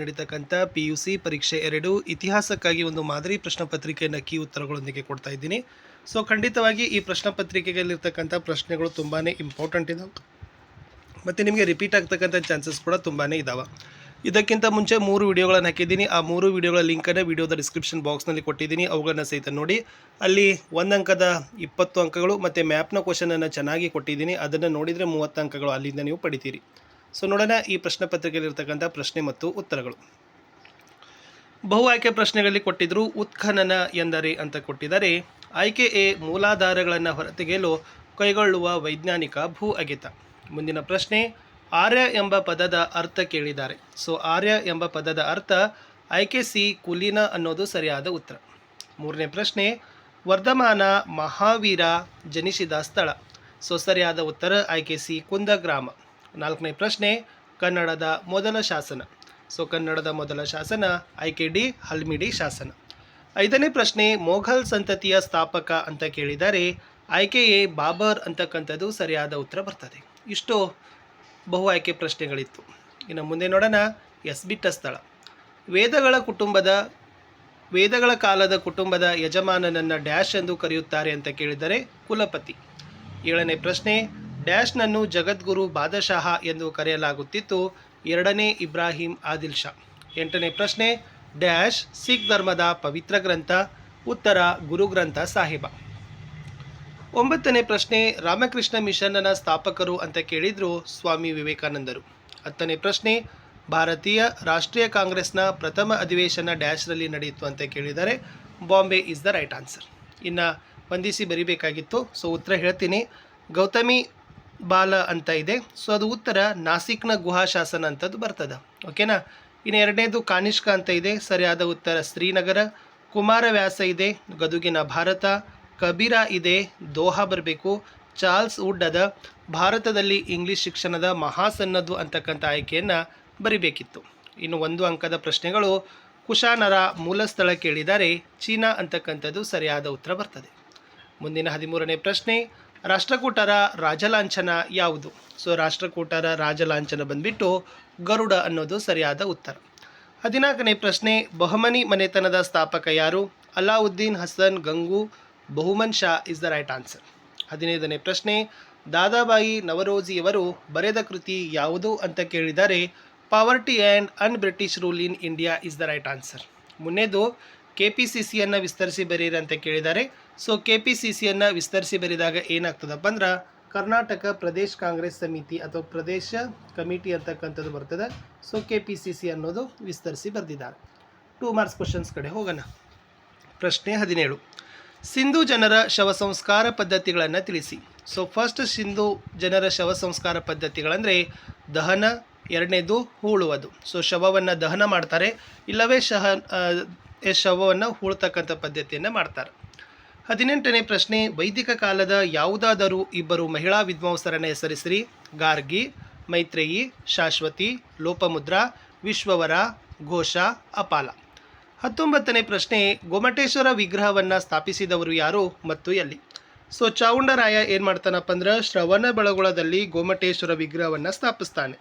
ನಡೀತಕ್ಕಂಥ P U C ಪರೀಕ್ಷೆ ಎರಡು, ಇತಿಹಾಸಕ್ಕಾಗಿ ಒಂದು ಮಾದರಿ ಪ್ರಶ್ನೆ ಪತ್ರಿಕೆಯನ್ನು ಕೀ ಉತ್ತರಗಳೊಂದಿಗೆ ಕೊಡ್ತಾ ಇದ್ದೀನಿ. ಸೊ ಖಂಡಿತವಾಗಿ ಈ ಪ್ರಶ್ನೆ ಪತ್ರಿಕೆಯಲ್ಲಿರ್ತಕ್ಕಂಥ ಪ್ರಶ್ನೆಗಳು ತುಂಬಾ ಇಂಪಾರ್ಟೆಂಟ್ ಇದಾವೆ. ಮತ್ತು ನಿಮಗೆ ರಿಪೀಟ್ ಆಗ್ತಕ್ಕಂಥ ಚಾನ್ಸಸ್ ಕೂಡ ತುಂಬಾ ಇದ್ದಾವೆ ಇದಕ್ಕಿಂತ ಮುಂಚೆ ಮೂರು ವಿಡಿಯೋಗಳನ್ನು ಹಾಕಿದ್ದೀನಿ. ಆ ಮೂರು ವಿಡಿಯೋಗಳ ಲಿಂಕನ್ನು ವಿಡಿಯೋದ ಡಿಸ್ಕ್ರಿಪ್ಷನ್ ಬಾಕ್ಸ್ನಲ್ಲಿ ಕೊಟ್ಟಿದ್ದೀನಿ. ಅವುಗಳನ್ನು ಸಹಿತ ನೋಡಿ. ಅಲ್ಲಿ ಒಂದು ಅಂಕದ ಇಪ್ಪತ್ತು ಅಂಕಗಳು ಮತ್ತು ಮ್ಯಾಪ್ನ ಕ್ವಶನನ್ನು ಚೆನ್ನಾಗಿ ಕೊಟ್ಟಿದ್ದೀನಿ. ಅದನ್ನು ನೋಡಿದರೆ ಮೂವತ್ತು ಅಂಕಗಳು ಅಲ್ಲಿಂದ ನೀವು ಪಡಿತೀರಿ. ಸೊ ನೋಡೋಣ ಈ ಪ್ರಶ್ನೆ ಪತ್ರಿಕೆಯಲ್ಲಿರ್ತಕ್ಕಂಥ ಪ್ರಶ್ನೆ ಮತ್ತು ಉತ್ತರಗಳು. ಬಹು ಆಯ್ಕೆ ಪ್ರಶ್ನೆಗಳಲ್ಲಿ ಕೊಟ್ಟಿದ್ರು ಉತ್ಖನನ ಎಂದರೆ ಅಂತ ಕೊಟ್ಟಿದ್ದಾರೆ. ಆಯ್ಕೆ ಎ ಮೂಲಾಧಾರಗಳನ್ನು ಹೊರತೆಗೆಯಲು ಕೈಗೊಳ್ಳುವ ವೈಜ್ಞಾನಿಕ ಭೂ ಅಗೆತ. ಮುಂದಿನ ಪ್ರಶ್ನೆ, ಆರ್ಯ ಎಂಬ ಪದದ ಅರ್ಥ ಕೇಳಿದ್ದಾರೆ. ಸೊ ಆರ್ಯ ಎಂಬ ಪದದ ಅರ್ಥ ಆಯ್ಕೆ ಸಿ ಕುಲೀನ ಅನ್ನೋದು ಸರಿಯಾದ ಉತ್ತರ. ಮೂರನೇ ಪ್ರಶ್ನೆ, ವರ್ಧಮಾನ ಮಹಾವೀರ ಜನಿಸಿದ ಸ್ಥಳ. ಸೊ ಸರಿಯಾದ ಉತ್ತರ ಆಯ್ಕೆ ಸಿ ಕುಂದಗ್ರಾಮ. ನಾಲ್ಕನೇ ಪ್ರಶ್ನೆ, ಕನ್ನಡದ ಮೊದಲ ಶಾಸನ. ಸೊ ಕನ್ನಡದ ಮೊದಲ ಶಾಸನ ಆಯ್ಕೆ ಡಿ ಹಲ್ಮಿಡಿ ಶಾಸನ. ಐದನೇ ಪ್ರಶ್ನೆ, ಮೊಘಲ್ ಸಂತತಿಯ ಸ್ಥಾಪಕ ಅಂತ ಕೇಳಿದರೆ ಆಯ್ಕೆ ಎ ಬಾಬರ್ ಅಂತಕ್ಕಂಥದ್ದು ಸರಿಯಾದ ಉತ್ತರ ಬರ್ತದೆ. ಇಷ್ಟು ಬಹು ಆಯ್ಕೆ ಪ್ರಶ್ನೆಗಳಿತ್ತು. ಇನ್ನು ಮುಂದೆ ನೋಡೋಣ, ಎಸ್ ಬಿಟ್ಟ ಸ್ಥಳ ವೇದಗಳ ಕುಟುಂಬದ, ವೇದಗಳ ಕಾಲದ ಕುಟುಂಬದ ಯಜಮಾನನನ್ನು ಡ್ಯಾಶ್ ಎಂದು ಕರೆಯುತ್ತಾರೆ ಅಂತ ಕೇಳಿದರೆ ಕುಲಪತಿ. ಏಳನೇ ಪ್ರಶ್ನೆ ಡ್ಯಾಶ್ನನ್ನು ಜಗದ್ಗುರು ಬಾದಶಾಹ ಎಂದು ಕರೆಯಲಾಗುತ್ತಿತ್ತು. ಎರಡನೇ ಇಬ್ರಾಹಿಂ ಆದಿಲ್ ಶಾ. ಎಂಟನೇ ಪ್ರಶ್ನೆ, ಡ್ಯಾಶ್ ಸಿಖ್ ಧರ್ಮದ ಪವಿತ್ರ ಗ್ರಂಥ, ಉತ್ತರ ಗುರುಗ್ರಂಥ ಸಾಹಿಬ. ಒಂಬತ್ತನೇ ಪ್ರಶ್ನೆ, ರಾಮಕೃಷ್ಣ ಮಿಷನ್ನ ಸ್ಥಾಪಕರು ಅಂತ ಕೇಳಿದ್ರು ಸ್ವಾಮಿ ವಿವೇಕಾನಂದರು. ಹತ್ತನೇ ಪ್ರಶ್ನೆ, ಭಾರತೀಯ ರಾಷ್ಟ್ರೀಯ ಕಾಂಗ್ರೆಸ್ನ ಪ್ರಥಮ ಅಧಿವೇಶನ ಡ್ಯಾಶ್ರಲ್ಲಿ ನಡೆಯಿತು ಅಂತ ಕೇಳಿದರೆ Bombay is the right answer. ಇನ್ನು ವಂದಿಸಿ ಬರಿಬೇಕಾಗಿತ್ತು. ಸೊ, ಉತ್ತರ ಹೇಳ್ತೀನಿ. ಗೌತಮಿ ಬಾಲ ಅಂತ ಇದೆ. ಸೊ ಅದು ಉತ್ತರ ನಾಸಿಕ್ನ ಗುಹಾ ಶಾಸನ ಅಂತದ್ದು ಬರ್ತದೆ. ಓಕೆನಾ ಇನ್ನು ಎರಡನೇದು ಕಾನಿಷ್ಕ ಅಂತ ಇದೆ. ಸರಿಯಾದ ಉತ್ತರ ಶ್ರೀನಗರ. ಕುಮಾರವ್ಯಾಸ ಇದೆ, ಗದುಗಿನ ಭಾರತ. ಕಬೀರ ಇದೆ, ದೋಹಾ ಬರಬೇಕು. ಚಾರ್ಲ್ಸ್ ವುಡ್ ಅದ ಭಾರತದಲ್ಲಿ ಇಂಗ್ಲಿಷ್ ಶಿಕ್ಷಣದ ಮಹಾಸನ್ನದ್ದು ಅಂತಕ್ಕಂಥ ಆಯ್ಕೆಯನ್ನು ಬರಿಬೇಕಿತ್ತು. ಇನ್ನು ಒಂದು ಅಂಕದ ಪ್ರಶ್ನೆಗಳು, ಕುಶಾನರ ಮೂಲ ಸ್ಥಳ ಕೇಳಿದರೆ ಚೀನಾ ಅಂತಕ್ಕಂಥದ್ದು ಸರಿಯಾದ ಉತ್ತರ ಬರ್ತದೆ. ಮುಂದಿನ ಹದಿಮೂರನೇ ಪ್ರಶ್ನೆ ರಾಷ್ಟ್ರಕೂಟರ ರಾಜಲಾಂಛನ ಯಾವುದು? ಸೊ, ರಾಷ್ಟ್ರಕೂಟರ ರಾಜಲಾಂಛನ ಬಂದ್ಬಿಟ್ಟು ಗರುಡ ಅನ್ನೋದು ಸರಿಯಾದ ಉತ್ತರ. ಹದಿನಾಲ್ಕನೇ ಪ್ರಶ್ನೆ, ಬಹಮನಿ ಮನೆತನದ ಸ್ಥಾಪಕ ಯಾರು? Alauddin Hasan, Gangu, Bahman Shah is the right answer ಹದಿನೈದನೇ ಪ್ರಶ್ನೆ, ದಾದಾಬಾಯಿ ನವರೋಜಿಯವರು ಬರೆದ ಕೃತಿ ಯಾವುದು ಅಂತ ಕೇಳಿದರೆ poverty and un British rule in India is the right answer ಮುನ್ನೇದು K P C ಸಿಯನ್ನು ವಿಸ್ತರಿಸಿ ಬರೀರಿ ಅಂತ ಕೇಳಿದ್ದಾರೆ ಸೊ ಕೆ ಪಿ ಸಿ ಸಿಯನ್ನು ವಿಸ್ತರಿಸಿ ಬರೆದಾಗ ಏನಾಗ್ತದಪ್ಪ ಅಂದ್ರೆ ಕರ್ನಾಟಕ ಪ್ರದೇಶ ಕಾಂಗ್ರೆಸ್ ಸಮಿತಿ ಅಥವಾ ಪ್ರದೇಶ ಕಮಿಟಿ ಅಂತಕ್ಕಂಥದ್ದು ಬರ್ತದೆ. So K P C C ಅನ್ನೋದು ವಿಸ್ತರಿಸಿ ಬರೆದಿದ್ದಾರೆ ಟೂ ಮಾರ್ಕ್ಸ್ ಕ್ವಶನ್ಸ್ ಕಡೆ ಹೋಗೋಣ. ಪ್ರಶ್ನೆ ಹದಿನೇಳು. ಸಿಂಧು ಜನರ ಶವ ಸಂಸ್ಕಾರ ಪದ್ಧತಿಗಳನ್ನು ತಿಳಿಸಿ. ಸೊ ಫಸ್ಟ್ ಸಿಂಧು ಜನರ ಶವ ಸಂಸ್ಕಾರ ಪದ್ಧತಿಗಳಂದರೆ ದಹನ, ಎರಡನೇದು ಹೂಳುವುದು. ಸೊ ಶವವನ್ನು ದಹನ ಮಾಡ್ತಾರೆ. ಇಲ್ಲವೇ ಶಹ ಶವವನ್ನು ಹೂಳ್ತಕ್ಕಂಥ ಪದ್ಧತಿಯನ್ನು ಮಾಡ್ತಾರೆ. ಹದಿನೆಂಟನೇ ಪ್ರಶ್ನೆ, ವೈದಿಕ ಕಾಲದ ಯಾವುದಾದರೂ ಇಬ್ಬರು ಮಹಿಳಾ ವಿದ್ವಾಂಸರನ್ನು ಹೆಸರಿಸಿರಿ. ಗಾರ್ಗಿ, ಮೈತ್ರೇಯಿ, ಶಾಶ್ವತಿ, ಲೋಪಮುದ್ರಾ, ವಿಶ್ವವರ, ಘೋಷ, ಅಪಾಲ. ಹತ್ತೊಂಬತ್ತನೇ ಪ್ರಶ್ನೆ, ಗೊಮಟೇಶ್ವರ ವಿಗ್ರಹವನ್ನು ಸ್ಥಾಪಿಸಿದವರು ಯಾರು ಮತ್ತು ಎಲ್ಲಿ? ಸೊ, ಚಾವುಂಡರಾಯ ಏನು ಮಾಡ್ತಾನಪ್ಪ ಅಂದ್ರೆ ಶ್ರವಣ ಬೆಳಗೊಳದಲ್ಲಿ ಗೋಮಟೇಶ್ವರ ವಿಗ್ರಹವನ್ನು ಸ್ಥಾಪಿಸ್ತಾನೆ.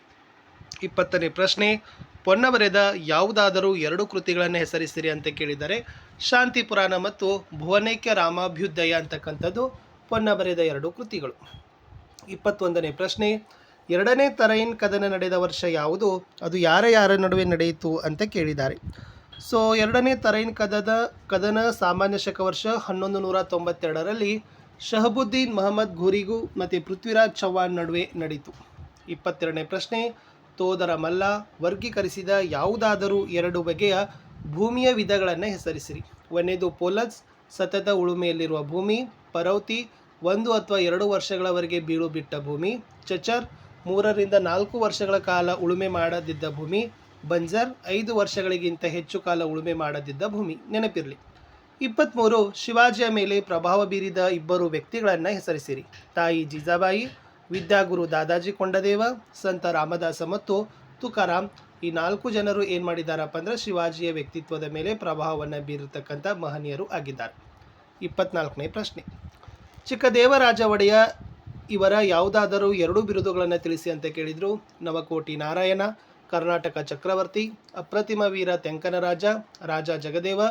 ಇಪ್ಪತ್ತನೇ ಪ್ರಶ್ನೆ ಪೊನ್ನ ಬರೆದ ಯಾವುದಾದರೂ ಎರಡು ಕೃತಿಗಳನ್ನು ಹೆಸರಿಸಿರಿ ಅಂತ ಕೇಳಿದರೆ, ಶಾಂತಿ ಪುರಾಣ ಮತ್ತು ಭುವನೈಕ್ಯ ರಾಮಾಭ್ಯುದಯ ಅಂತಕ್ಕಂಥದ್ದು ಪೊನ್ನ ಬರೆದ ಎರಡು ಕೃತಿಗಳು. ಇಪ್ಪತ್ತೊಂದನೇ ಪ್ರಶ್ನೆ, ಎರಡನೇ ತರೈನ್ ಕದನ ನಡೆದ ವರ್ಷ ಯಾವುದು? ಅದು ಯಾರ ಯಾರ ನಡುವೆ ನಡೆಯಿತು ಅಂತ ಕೇಳಿದ್ದಾರೆ. ಸೊ, ಎರಡನೇ ತರೈನ್ ಕದದ ಕದನ ಸಾಮಾನ್ಯ ಶಕ ವರ್ಷ ಹನ್ನೊಂದು ನೂರ ತೊಂಬತ್ತೆರಡರಲ್ಲಿ ಶಹಬುದ್ದೀನ್ ಮೊಹಮ್ಮದ್ ಘೂರಿಗೂ ಮತ್ತು ಪೃಥ್ವಿರಾಜ್ ಚೌಹಾಣ್ ನಡುವೆ ನಡೆಯಿತು ಇಪ್ಪತ್ತೆರಡನೇ ಪ್ರಶ್ನೆ ತೋದರ ಮಲ್ಲ, ವರ್ಗೀಕರಿಸಿದ ಯಾವುದಾದರೂ ಎರಡು ಬಗೆಯ ಭೂಮಿಯ ವಿಧಗಳನ್ನು ಹೆಸರಿಸಿರಿ. ಒಂದೇದು ಪೋಲಸ್, ಸತತ ಉಳುಮೆಯಲ್ಲಿರುವ ಭೂಮಿ, ಪರೌತಿ, ಒಂದು ಅಥವಾ ಎರಡು ವರ್ಷಗಳವರೆಗೆ ಬೀಳು ಬಿಟ್ಟ ಭೂಮಿ, ಚಚರ್, ಮೂರರಿಂದ ನಾಲ್ಕು ವರ್ಷಗಳ ಕಾಲ ಉಳುಮೆ ಮಾಡದಿದ್ದ ಭೂಮಿ, ಬಂಜರ್, ಐದು ವರ್ಷಗಳಿಗಿಂತ ಹೆಚ್ಚು ಕಾಲ ಉಳುಮೆ ಮಾಡದಿದ್ದ ಭೂಮಿ. ನೆನಪಿರಲಿ. ಇಪ್ಪತ್ತ್ಮೂರು ಶಿವಾಜಿಯ ಮೇಲೆ ಪ್ರಭಾವ ಬೀರಿದ ಇಬ್ಬರು ವ್ಯಕ್ತಿಗಳನ್ನು ಹೆಸರಿಸಿರಿ. ತಾಯಿ ಜಿಜಾಬಾಯಿ ವಿದ್ಯಾಗುರು ದಾದಾಜಿ ಕೊಂಡದೇವ, ಸಂತ ರಾಮದಾಸ ಮತ್ತು ತುಕಾರಾಮ್ ಈ ನಾಲ್ಕು ಜನರು ಏನು ಮಾಡಿದಾರಪ್ಪ ಅಂದ್ರೆ ಶಿವಾಜಿಯ ವ್ಯಕ್ತಿತ್ವದ ಮೇಲೆ ಪ್ರಭಾವವನ್ನು ಬೀರತಕ್ಕಂಥ ಮಹನೀಯರು ಆಗಿದ್ದಾರೆ. ಇಪ್ಪತ್ನಾಲ್ಕನೇ ಪ್ರಶ್ನೆ. ಚಿಕ್ಕದೇವರಾಜ ಒಡೆಯ ಇವರ ಯಾವುದಾದರೂ ಎರಡು ಬಿರುದುಗಳನ್ನು ತಿಳಿಸಿ ಅಂತ ಕೇಳಿದರು. ನವಕೋಟಿ ನಾರಾಯಣ, ಕರ್ನಾಟಕ ಚಕ್ರವರ್ತಿ, ಅಪ್ರತಿಮ ವೀರ ತೆಂಕನರಾಜ, ರಾಜ ಜಗದೇವ,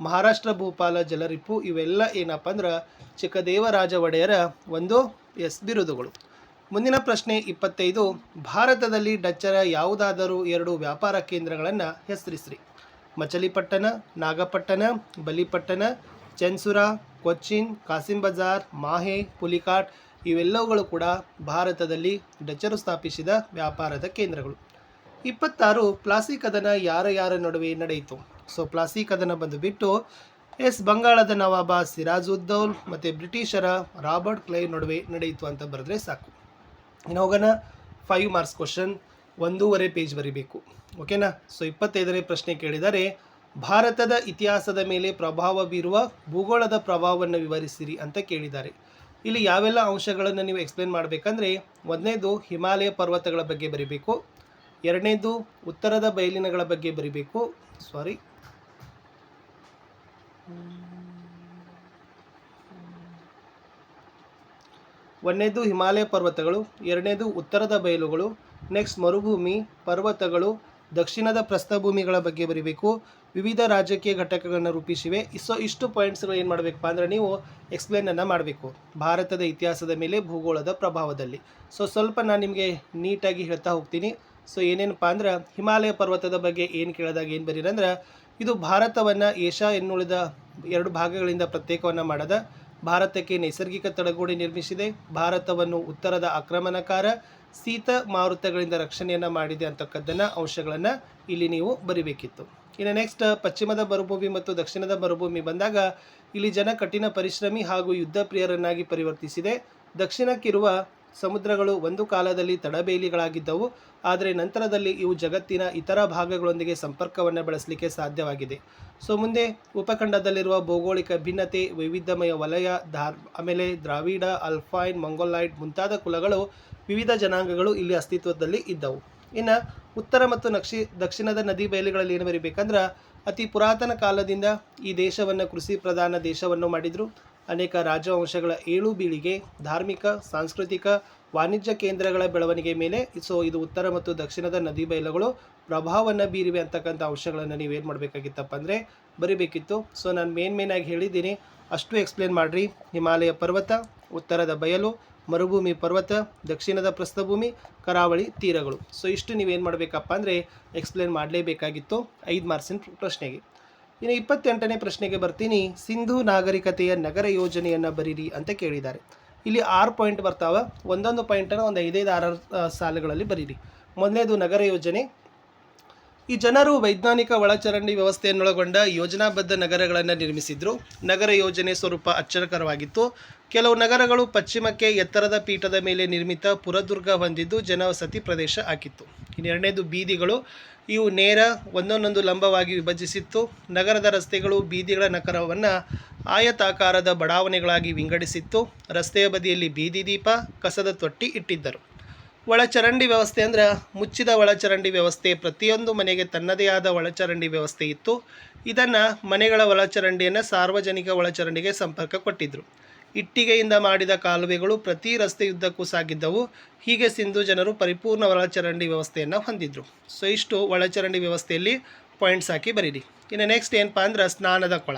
ಮಹಾರಾಷ್ಟ್ರ ಭೂಪಾಲ ಜಲರಿಪು ಇವೆಲ್ಲ ಏನಪ್ಪ ಅಂದ್ರೆ ಚಿಕ್ಕದೇವರಾಜ ಒಡೆಯರ ಒಂದು ಎಸ್ ಬಿರುದುಗಳು. ಮುಂದಿನ ಪ್ರಶ್ನೆ ಇಪ್ಪತ್ತೈದು. ಭಾರತದಲ್ಲಿ ಡಚ್ಚರ ಯಾವುದಾದರೂ ಎರಡು ವ್ಯಾಪಾರ ಕೇಂದ್ರಗಳನ್ನು ಹೆಸರಿಸ್ರಿ. ಮಚಲಿಪಟ್ಟಣ, ನಾಗಪಟ್ಟಣ, ಬಲಿಪಟ್ಟಣ, ಚೆನ್ಸುರ, ಕೊಚ್ಚಿನ್, ಕಾಸಿಂ ಬಜಾರ್, ಮಾಹೆ, ಪುಲಿಕಾಟ್ ಇವೆಲ್ಲವುಗಳು ಕೂಡ ಭಾರತದಲ್ಲಿ ಡಚ್ಚರು ಸ್ಥಾಪಿಸಿದ ವ್ಯಾಪಾರದ ಕೇಂದ್ರಗಳು. ಇಪ್ಪತ್ತಾರು, ಪ್ಲಾಸಿ ಕದನ ಯಾರ ಯಾರ ನಡುವೆ ನಡೆಯಿತು? ಸೊ, ಪ್ಲಾಸಿ ಕದನ ಬಂದು ಬಿಟ್ಟು ಎಸ್ ಬಂಗಾಳದ ನವಾಬ ಸಿರಾಜುದ್ದೌಲ್ ಮತ್ತು ಬ್ರಿಟಿಷರ ರಾಬರ್ಟ್ ಕ್ಲೈವ್ ನಡುವೆ ನಡೆಯಿತು ಅಂತ ಬರೆದ್ರೆ ಸಾಕು. ಇನ್ನು ಹೋಗೋಣ ಫೈವ್ ಮಾರ್ಕ್ಸ್ ಕ್ವಶನ್ ಒಂದೂವರೆ ಪೇಜ್ ಬರೀಬೇಕು. ಓಕೆನಾ ಸೊ ಇಪ್ಪತ್ತೈದನೇ ಪ್ರಶ್ನೆ ಕೇಳಿದರೆ, ಭಾರತದ ಇತಿಹಾಸದ ಮೇಲೆ ಪ್ರಭಾವ ಬೀರುವ ಭೂಗೋಳದ ಪ್ರಭಾವವನ್ನು ವಿವರಿಸಿರಿ ಅಂತ ಕೇಳಿದ್ದಾರೆ. ಇಲ್ಲಿ ಯಾವೆಲ್ಲ ಅಂಶಗಳನ್ನು ನೀವು ಎಕ್ಸ್ಪ್ಲೇನ್ ಮಾಡಬೇಕಂದ್ರೆ, ಒಂದನೇದು ಹಿಮಾಲಯ ಪರ್ವತಗಳ ಬಗ್ಗೆ ಬರಿಬೇಕು. ಎರಡನೇದು ಉತ್ತರದ ಬಯಲಿನಗಳ ಬಗ್ಗೆ ಬರಿಬೇಕು. ಸಾರಿ ಒಂದನೇದು ಹಿಮಾಲಯ ಪರ್ವತಗಳು, ಎರಡನೇದು ಉತ್ತರದ ಬಯಲುಗಳು, ನೆಕ್ಸ್ಟ್ ಮರುಭೂಮಿ, ಪರ್ವತಗಳು, ದಕ್ಷಿಣದ ಪ್ರಸ್ಥಭೂಮಿಗಳ ಬಗ್ಗೆ ಬರೀಬೇಕು. ವಿವಿಧ ರಾಜಕೀಯ ಘಟಕಗಳನ್ನು ರೂಪಿಸಿವೆ. ಸೊ ಇಷ್ಟು ಪಾಯಿಂಟ್ಸ್ಗಳು ಏನು ಮಾಡಬೇಕಪ್ಪ ಅಂದರೆ ನೀವು ಎಕ್ಸ್ಪ್ಲೇನನ್ನು ಮಾಡಬೇಕು. ಭಾರತದ ಇತಿಹಾಸದ ಮೇಲೆ, ಭೂಗೋಳದ ಪ್ರಭಾವದಲ್ಲಿ. ಸೊ ಸ್ವಲ್ಪ ನಾನು ನಿಮಗೆ ನೀಟಾಗಿ ಹೇಳ್ತಾ ಹೋಗ್ತೀನಿ. ಸೊ ಏನೇನಪ್ಪ ಅಂದ್ರೆ, ಹಿಮಾಲಯ ಪರ್ವತದ ಬಗ್ಗೆ ಏನು ಕೇಳಿದಾಗ ಏನು ಬರೀರಂದ್ರೆ ಇದು ಭಾರತವನ್ನು ಏಷ್ಯಾ ಎನ್ನುಳಿದ ಎರಡು ಭಾಗಗಳಿಂದ ಪ್ರತ್ಯೇಕವನ್ನು ಮಾಡದ. ಭಾರತಕ್ಕೆ ನೈಸರ್ಗಿಕ ತಡೆಗೋಡೆ ನಿರ್ಮಿಸಿದೆ. ಭಾರತವನ್ನು ಉತ್ತರದ ಆಕ್ರಮಣಕಾರ ಸೀತ ಮಾರುತಗಳಿಂದ ರಕ್ಷಣೆಯನ್ನು ಮಾಡಿದೆ ಅಂತಕ್ಕದ್ದನ್ನು ಅಂಶಗಳನ್ನು ಇಲ್ಲಿ ನೀವು ಬರಿಬೇಕಿತ್ತು. ಇನ್ನು ನೆಕ್ಸ್ಟ್ ಪಶ್ಚಿಮದ ಮರುಭೂಮಿ ಮತ್ತು ದಕ್ಷಿಣದ ಮರುಭೂಮಿ ಬಂದಾಗ ಇಲ್ಲಿ ಜನ ಕಠಿಣ ಪರಿಶ್ರಮಿ ಹಾಗೂ ಯುದ್ಧ ಪ್ರಿಯರನ್ನಾಗಿ ಪರಿವರ್ತಿಸಿದೆ. ದಕ್ಷಿಣಕ್ಕಿರುವ ಸಮುದ್ರಗಳು ಒಂದು ಕಾಲದಲ್ಲಿ ತಡಬೇಲಿಗಳಾಗಿದ್ದವು, ಆದರೆ ನಂತರದಲ್ಲಿ ಇವು ಜಗತ್ತಿನ ಇತರ ಭಾಗಗಳೊಂದಿಗೆ ಸಂಪರ್ಕವನ್ನು ಬೆಳೆಸಲಿಕ್ಕೆ ಸಾಧ್ಯವಾಗಿದೆ. ಸೊ, ಮುಂದೆ ಉಪಖಂಡದಲ್ಲಿರುವ ಭೌಗೋಳಿಕ ಭಿನ್ನತೆ, ವೈವಿಧ್ಯಮಯ ವಲಯ, ಧಾರ್, ಆಮೇಲೆ ದ್ರಾವಿಡ, ಅಲ್ಫೈನ್, ಮಂಗೋಲೈಟ್ ಮುಂತಾದ ಕುಲಗಳು ವಿವಿಧ ಜನಾಂಗಗಳು ಇಲ್ಲಿ ಅಸ್ತಿತ್ವದಲ್ಲಿ ಇದ್ದವು. ಇನ್ನು ಉತ್ತರ ಮತ್ತು ನಕ್ಷಿ, ದಕ್ಷಿಣದ ನದಿ ಬಯಲುಗಳಲ್ಲಿ ಏನು ಬರೀಬೇಕಂದ್ರೆ, ಅತಿ ಪುರಾತನ ಕಾಲದಿಂದ ಈ ದೇಶವನ್ನು ಕೃಷಿ ಪ್ರಧಾನ ದೇಶವನ್ನು ಮಾಡಿದರು. ಅನೇಕ ರಾಜವಂಶಗಳ ಏಳು ಬೀಳಿಗೆ ಧಾರ್ಮಿಕ, ಸಾಂಸ್ಕೃತಿಕ, ವಾಣಿಜ್ಯ ಕೇಂದ್ರಗಳ ಬೆಳವಣಿಗೆ ಮೇಲೆ ಸೊ ಇದು ಉತ್ತರ ಮತ್ತು ದಕ್ಷಿಣದ ನದಿ ಬಯಲುಗಳು ಪ್ರಭಾವವನ್ನು ಬೀರಿವೆ ಅಂತಕ್ಕಂಥ ಅಂಶಗಳನ್ನು ನೀವೇನು ಮಾಡಬೇಕಾಗಿತ್ತಪ್ಪ ಅಂದರೆ ಬರಿಬೇಕಿತ್ತು. ಸೊ ನಾನು ಮೇನ್ ಮೇನ್ ಆಗಿ ಹೇಳಿದ್ದೀನಿ, ಅಷ್ಟು ಎಕ್ಸ್ಪ್ಲೇನ್ ಮಾಡಿರಿ. ಹಿಮಾಲಯ ಪರ್ವತ, ಉತ್ತರದ ಬಯಲು, ಮರುಭೂಮಿ ಪರ್ವತ, ದಕ್ಷಿಣದ ಪ್ರಸ್ಥಭೂಮಿ, ಕರಾವಳಿ ತೀರಗಳು. ಸೊ ಇಷ್ಟು ನೀವೇನು ಮಾಡಬೇಕಪ್ಪ ಅಂದರೆ ಎಕ್ಸ್ಪ್ಲೇನ್ ಮಾಡಲೇಬೇಕಾಗಿತ್ತು ಐದು ಮಾರ್ಕ್ಸಿನ ಪ್ರಶ್ನೆಗೆ. ಇನ್ನು ಇಪ್ಪತ್ತೆಂಟನೇ ಪ್ರಶ್ನೆಗೆ ಬರ್ತೀನಿ. ಸಿಂಧು ನಾಗರಿಕತೆಯ ನಗರ ಯೋಜನೆಯನ್ನು ಬರೀರಿ ಅಂತ ಕೇಳಿದ್ದಾರೆ. ಇಲ್ಲಿ ಆರು ಪಾಯಿಂಟ್ ಬರ್ತಾವೆ. ಒಂದೊಂದು ಪಾಯಿಂಟನ್ನು ಒಂದು ಐದೈದು ಆರು ಸಾಲುಗಳಲ್ಲಿ ಬರೀರಿ. ಮೊದಲನೇದು ನಗರ ಯೋಜನೆ. ಈ ಜನರು ವೈಜ್ಞಾನಿಕ ಒಳಚರಂಡಿ ವ್ಯವಸ್ಥೆಯನ್ನೊಳಗೊಂಡ ಯೋಜನಾಬದ್ಧ ನಗರಗಳನ್ನು ನಿರ್ಮಿಸಿದ್ರು. ನಗರ ಯೋಜನೆ ಸ್ವರೂಪ ಅಚ್ಚರಕರವಾಗಿತ್ತು. ಕೆಲವು ನಗರಗಳು ಪಶ್ಚಿಮಕ್ಕೆ ಎತ್ತರದ ಪೀಠದ ಮೇಲೆ ನಿರ್ಮಿತ ಪುರದುರ್ಗ ಹೊಂದಿದ್ದು ಜನವಸತಿ ಪ್ರದೇಶ ಹಾಕಿತ್ತು ಇನ್ನೆರಡನೇದು ಬೀದಿಗಳು. ಇವು ನೇರ ಒಂದೊಂದೊಂದು ಲಂಬವಾಗಿ ವಿಭಜಿಸಿತ್ತು. ನಗರದ ರಸ್ತೆಗಳು ಬೀದಿಗಳ ನಗರವನ್ನು ಆಯತಾಕಾರದ ಬಡಾವಣೆಗಳಾಗಿ ವಿಂಗಡಿಸಿತ್ತು. ರಸ್ತೆಯ ಬದಿಯಲ್ಲಿ ಬೀದಿ ದೀಪ, ಕಸದ ತೊಟ್ಟಿ ಇಟ್ಟಿದ್ದರು. ಒಳಚರಂಡಿ ವ್ಯವಸ್ಥೆ ಅಂದರೆ ಮುಚ್ಚಿದ ಒಳಚರಂಡಿ ವ್ಯವಸ್ಥೆ. ಪ್ರತಿಯೊಂದು ಮನೆಗೆ ತನ್ನದೇ ಆದ ಒಳಚರಂಡಿ ವ್ಯವಸ್ಥೆ ಇತ್ತು. ಇದನ್ನು ಮನೆಗಳ ಒಳಚರಂಡಿಯನ್ನು ಸಾರ್ವಜನಿಕ ಒಳಚರಂಡಿಗೆ ಸಂಪರ್ಕ ಕೊಟ್ಟಿದ್ದರು ಇಟ್ಟಿಗೆಯಿಂದ ಮಾಡಿದ ಕಾಲುವೆಗಳು ಪ್ರತಿ ರಸ್ತೆಯುದ್ದಕ್ಕೂ ಸಾಗಿದ್ದವು. ಹೀಗೆ ಸಿಂಧು ಜನರು ಪರಿಪೂರ್ಣ ಒಳಚರಂಡಿ ವ್ಯವಸ್ಥೆಯನ್ನು ಹೊಂದಿದ್ರು. ಸೊ ಇಷ್ಟು ಒಳಚರಂಡಿ ವ್ಯವಸ್ಥೆಯಲ್ಲಿ ಪಾಯಿಂಟ್ಸ್ ಹಾಕಿ ಬರೀರಿ. ಇನ್ನು ನೆಕ್ಸ್ಟ್ ಏನಪ್ಪ ಅಂದ್ರೆ ಸ್ನಾನದ ಕೊಳ.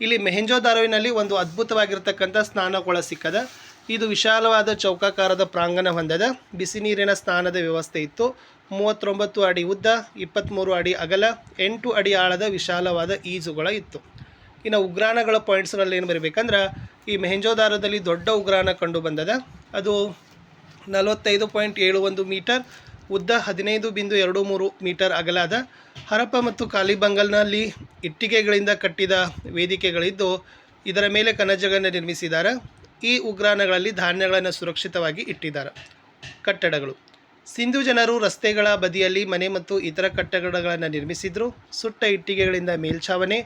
ಇಲ್ಲಿ ಮೆಹೆಂಜೋದಾರೋವಿನಲ್ಲಿ ಒಂದು ಅದ್ಭುತವಾಗಿರ್ತಕ್ಕಂಥ ಸ್ನಾನ ಕೊಳ ಸಿಕ್ಕದ. ಇದು ವಿಶಾಲವಾದ ಚೌಕಾಕಾರದ ಪ್ರಾಂಗಣ ಹೊಂದದ. ಬಿಸಿ ನೀರಿನ ಸ್ನಾನದ ವ್ಯವಸ್ಥೆ ಇತ್ತು. ಮೂವತ್ತೊಂಬತ್ತು ಅಡಿ ಉದ್ದ ಇಪ್ಪತ್ತ್ಮೂರು ಅಡಿ ಅಗಲ, ಎಂಟು ಅಡಿ ಆಳದ ವಿಶಾಲವಾದ ಈಜುಗಳ ಇತ್ತು. ಇನ್ನು ಉಗ್ರಾಣಗಳ ಪಾಯಿಂಟ್ಸ್ಗಳಲ್ಲಿ ಏನು ಬರಬೇಕಂದ್ರೆ, ಈ ಮೆಹೆಂಜೋದಾರದಲ್ಲಿ ದೊಡ್ಡ ಉಗ್ರಾಣ ಕಂಡು ಬಂದದ. ಅದು ನಲವತ್ತೈದು ಪಾಯಿಂಟ್ ಏಳು ಒಂದು ಮೀಟರ್, ಉದ್ದ ಹದಿನೈದು ಬಿಂದು ಎರಡು ಮೂರು ಮೀಟರ್ ಅಗಲಾದ. ಹರಪ್ಪ ಮತ್ತು ಕಾಲಿಬಂಗಲ್ನಲ್ಲಿ ಇಟ್ಟಿಗೆಗಳಿಂದ ಕಟ್ಟಿದ ವೇದಿಕೆಗಳಿದ್ದು, ಇದರ ಮೇಲೆ ಕನಜಗಳನ್ನು ನಿರ್ಮಿಸಿದ್ದಾರೆ ಈ ಉಗ್ರಾಣಗಳಲ್ಲಿ ಧಾನ್ಯಗಳನ್ನು ಸುರಕ್ಷಿತವಾಗಿ ಇಟ್ಟಿದ್ದಾರೆ ಕಟ್ಟಡಗಳು. ಸಿಂಧು ಜನರು ರಸ್ತೆಗಳ ಬದಿಯಲ್ಲಿ ಮನೆ ಮತ್ತು ಇತರ ಕಟ್ಟಡಗಳನ್ನು ನಿರ್ಮಿಸಿದ್ರು. ಸುಟ್ಟ ಇಟ್ಟಿಗೆಗಳಿಂದ ಮೇಲ್ಛಾವಣೆ.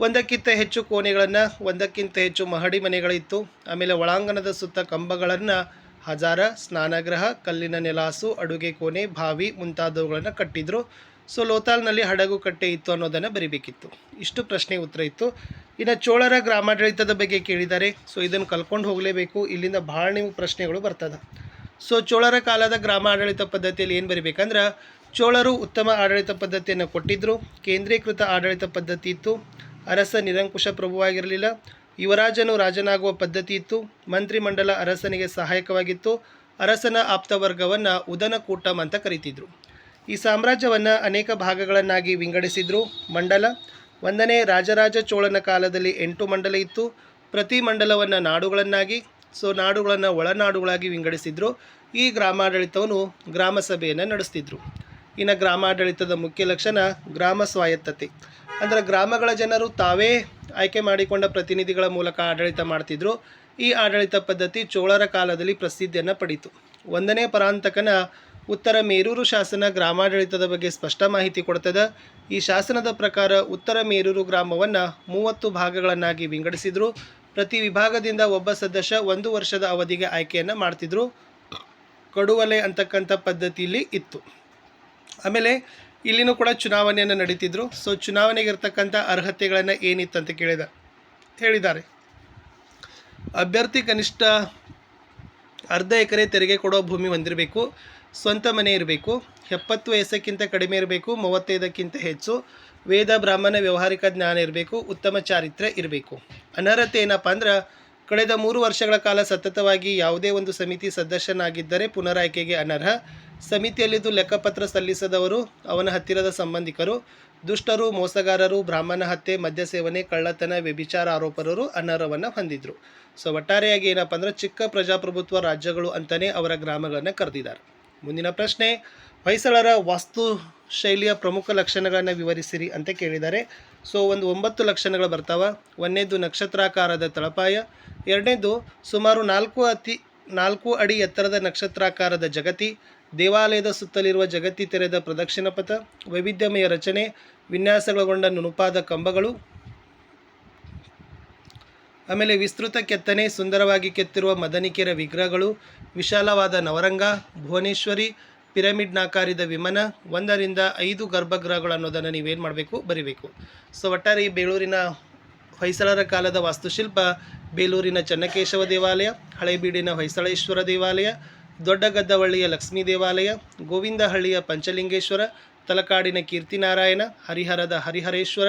ಒಂದಕ್ಕಿಂತ ಹೆಚ್ಚು ಕೋಣೆಗಳನ್ನು, ಒಂದಕ್ಕಿಂತ ಹೆಚ್ಚು ಮಹಡಿ ಮನೆಗಳಿತ್ತು. ಆಮೇಲೆ ಒಳಾಂಗಣದ ಸುತ್ತ ಕಂಬಗಳನ್ನು, ಹಜಾರ, ಸ್ನಾನಗೃಹ, ಕಲ್ಲಿನ ನೆಲಾಸು, ಅಡುಗೆ ಕೋಣೆ, ಬಾವಿ ಮುಂತಾದವುಗಳನ್ನು ಕಟ್ಟಿದ್ರು. ಸೊ, ಲೋತಾಲ್ನಲ್ಲಿ ಹಡಗು ಕಟ್ಟೆ ಇತ್ತು ಅನ್ನೋದನ್ನು ಬರಿಬೇಕಿತ್ತು. ಇಷ್ಟು ಪ್ರಶ್ನೆ ಉತ್ತರ ಇತ್ತು. ಇನ್ನು ಚೋಳರ ಗ್ರಾಮಾಡಳಿತದ ಬಗ್ಗೆ ಕೇಳಿದ್ದಾರೆ ಸೊ, ಇದನ್ನು ಕಲ್ಕೊಂಡು ಹೋಗಲೇಬೇಕು. ಇಲ್ಲಿಂದ ಭಾಳ ನೀವು ಪ್ರಶ್ನೆಗಳು ಬರ್ತದೆ. ಸೊ, ಚೋಳರ ಕಾಲದ ಗ್ರಾಮಾಡಳಿತ ಪದ್ಧತಿಯಲ್ಲಿ ಏನು ಬರಿಬೇಕಂದ್ರೆ, ಚೋಳರು ಉತ್ತಮ ಆಡಳಿತ ಪದ್ಧತಿಯನ್ನು ಕೊಟ್ಟಿದ್ದರು ಕೇಂದ್ರೀಕೃತ ಆಡಳಿತ ಪದ್ಧತಿ ಇತ್ತು. ಅರಸ ನಿರಂಕುಶ ಪ್ರಭುವಾಗಿರಲಿಲ್ಲ. ಯುವರಾಜನು ರಾಜನಾಗುವ ಪದ್ಧತಿ ಇತ್ತು. ಮಂತ್ರಿಮಂಡಲ ಅರಸನಿಗೆ ಸಹಾಯಕವಾಗಿತ್ತು. ಅರಸನ ಆಪ್ತವರ್ಗವನ್ನು ಉದನಕೂಟಂ ಅಂತ ಕರೀತಿದ್ರು. ಈ ಸಾಮ್ರಾಜ್ಯವನ್ನು ಅನೇಕ ಭಾಗಗಳನ್ನಾಗಿ ವಿಂಗಡಿಸಿದ್ರು ಮಂಡಲ. ಒಂದನೇ ರಾಜರಾಜ ಚೋಳನ ಕಾಲದಲ್ಲಿ ಎಂಟು ಮಂಡಲ ಇತ್ತು. ಪ್ರತಿ ಮಂಡಲವನ್ನು ನಾಡುಗಳನ್ನಾಗಿ, ಸೊ ನಾಡುಗಳನ್ನು ಒಳನಾಡುಗಳಾಗಿ ವಿಂಗಡಿಸಿದ್ರು. ಈ ಗ್ರಾಮಾಡಳಿತವನ್ನು ಗ್ರಾಮಸಭೆಯನ್ನು ನಡೆಸ್ತಿದ್ರು. ಇನ್ನು ಗ್ರಾಮಾಡಳಿತದ ಮುಖ್ಯ ಲಕ್ಷಣ ಗ್ರಾಮ ಸ್ವಾಯತ್ತತೆ. ಅಂದರೆ ಗ್ರಾಮಗಳ ಜನರು ತಾವೇ ಆಯ್ಕೆ ಮಾಡಿಕೊಂಡ ಪ್ರತಿನಿಧಿಗಳ ಮೂಲಕ ಆಡಳಿತ ಮಾಡ್ತಿದ್ರು. ಈ ಆಡಳಿತ ಪದ್ಧತಿ ಚೋಳರ ಕಾಲದಲ್ಲಿ ಪ್ರಸಿದ್ಧಿಯನ್ನು ಪಡೀತು. ಒಂದನೇ ಪರಾಂತಕನ ಉತ್ತರ ಮೇರೂರು ಶಾಸನ ಗ್ರಾಮಾಡಳಿತದ ಬಗ್ಗೆ ಸ್ಪಷ್ಟ ಮಾಹಿತಿ ಕೊಡ್ತದ. ಈ ಶಾಸನದ ಪ್ರಕಾರ ಉತ್ತರ ಮೇರೂರು ಗ್ರಾಮವನ್ನು ಮೂವತ್ತು ಭಾಗಗಳನ್ನಾಗಿ ವಿಂಗಡಿಸಿದ್ರು. ಪ್ರತಿ ವಿಭಾಗದಿಂದ ಒಬ್ಬ ಸದಸ್ಯ ಒಂದು ವರ್ಷದ ಅವಧಿಗೆ ಆಯ್ಕೆಯನ್ನು ಮಾಡ್ತಿದ್ರು. ಕಡುವಲೆ ಅಂತಕ್ಕಂಥ ಪದ್ಧತಿಯಲ್ಲಿ ಇತ್ತು. ಆಮೇಲೆ ಇಲ್ಲಿನೂ ಕೂಡ ಚುನಾವಣೆಯನ್ನು ನಡೀತಿದ್ರು. ಸೊ ಚುನಾವಣೆಗೆ ಇರ್ತಕ್ಕಂಥ ಅರ್ಹತೆಗಳನ್ನು ಏನಿತ್ತು ಅಂತ ಕೇಳಿದ, ಹೇಳಿದ್ದಾರೆ. ಅಭ್ಯರ್ಥಿ ಕನಿಷ್ಠ ಅರ್ಧ ಎಕರೆ ತೆರಿಗೆ ಕೊಡೋ ಭೂಮಿ ಹೊಂದಿರಬೇಕು, ಸ್ವಂತ ಮನೆ ಇರಬೇಕು, ಎಪ್ಪತ್ತು ವಯಸ್ಸಕ್ಕಿಂತ ಕಡಿಮೆ ಇರಬೇಕು, ಮೂವತ್ತೈದಕ್ಕಿಂತ ಹೆಚ್ಚು, ವೇದ ಬ್ರಾಹ್ಮಣ ವ್ಯವಹಾರಿಕ ಜ್ಞಾನ ಇರಬೇಕು, ಉತ್ತಮ ಚಾರಿತ್ರ್ಯ ಇರಬೇಕು. ಅನರ್ಹತೆ ಏನಪ್ಪ ಅಂದ್ರೆ, ಕಳೆದ ಮೂರು ವರ್ಷಗಳ ಕಾಲ ಸತತವಾಗಿ ಯಾವುದೇ ಒಂದು ಸಮಿತಿ ಸದಸ್ಯನಾಗಿದ್ದರೆ ಪುನರಾಯ್ಕೆಗೆ ಅನರ್ಹ ಸಮಿತಿಯಲ್ಲಿದ್ದು ಲೆಕ್ಕಪತ್ರ ಸಲ್ಲಿಸದವರು ಅವನ ಹತ್ತಿರದ ಸಂಬಂಧಿಕರು, ದುಷ್ಟರು, ಮೋಸಗಾರರು, ಬ್ರಾಹ್ಮಣ ಹತ್ಯೆ, ಮದ್ಯ ಸೇವನೆ, ಕಳ್ಳತನ, ವ್ಯಭಿಚಾರ ಆರೋಪರರು ಅನರ್ಹವನ್ನು ಹೊಂದಿದ್ರು. ಸೊ, ಒಟ್ಟಾರೆಯಾಗಿ ಏನಪ್ಪ ಅಂದ್ರೆ ಚಿಕ್ಕ ಪ್ರಜಾಪ್ರಭುತ್ವ ರಾಜ್ಯಗಳು ಅಂತಲೇ ಅವರ ಗ್ರಾಮಗಳನ್ನು ಕರೆದಿದ್ದಾರೆ. ಮುಂದಿನ ಪ್ರಶ್ನೆ, ಹೊಯ್ಸಳರ ವಾಸ್ತು ಶೈಲಿಯ ಪ್ರಮುಖ ಲಕ್ಷಣಗಳನ್ನು ವಿವರಿಸಿರಿ ಅಂತ ಕೇಳಿದ್ದಾರೆ. ಸೊ, ಒಂದು ಒಂಬತ್ತು ಲಕ್ಷಣಗಳು ಬರ್ತಾವ. ಒಂದನೇದು ನಕ್ಷತ್ರಾಕಾರದ ತಳಪಾಯ, ಎರಡನೇದು ಸುಮಾರು ನಾಲ್ಕು ಅತಿ ನಾಲ್ಕು ಅಡಿ ಎತ್ತರದ ನಕ್ಷತ್ರಾಕಾರದ ಜಗತಿ ದೇವಾಲಯದ ಸುತ್ತಲಿರುವ ಜಗತ್ತಿ ತೆರೆದ ಪ್ರದಕ್ಷಿಣ ಪಥ, ವೈವಿಧ್ಯಮಯ ರಚನೆ, ವಿನ್ಯಾಸಗೊಳಗೊಂಡ ನುಣುಪಾದ ಕಂಬಗಳು, ಆಮೇಲೆ ವಿಸ್ತೃತ ಕೆತ್ತನೆ, ಸುಂದರವಾಗಿ ಕೆತ್ತಿರುವ ಮದನಿಕೆರ ವಿಗ್ರಹಗಳು, ವಿಶಾಲವಾದ ನವರಂಗ, ಭುವನೇಶ್ವರಿ ಪಿರಮಿಡ್ನಾಕಾರಿದ ವಿಮನ, ಒಂದರಿಂದ ಐದು ಗರ್ಭಗೃಹಗಳು ಅನ್ನೋದನ್ನು ನೀವೇನು ಮಾಡಬೇಕು? ಬರಿಬೇಕು. ಸೊ ಒಟ್ಟಾರೆ ಈ ಬೇಲೂರಿನ ಹೊಯ್ಸಳರ ಕಾಲದ ವಾಸ್ತುಶಿಲ್ಪ, ಬೇಲೂರಿನ ಚನ್ನಕೇಶವ ದೇವಾಲಯ, ಹಳೇಬೀಡಿನ ಹೊಯ್ಸಳೇಶ್ವರ ದೇವಾಲಯ ದೊಡ್ಡಗದ್ದವಳ್ಳಿಯ ಲಕ್ಷ್ಮೀ ದೇವಾಲಯ, ಗೋವಿಂದಹಳ್ಳಿಯ ಪಂಚಲಿಂಗೇಶ್ವರ, ತಲಕಾಡಿನ ಕೀರ್ತಿನಾರಾಯಣ, ಹರಿಹರದ ಹರಿಹರೇಶ್ವರ,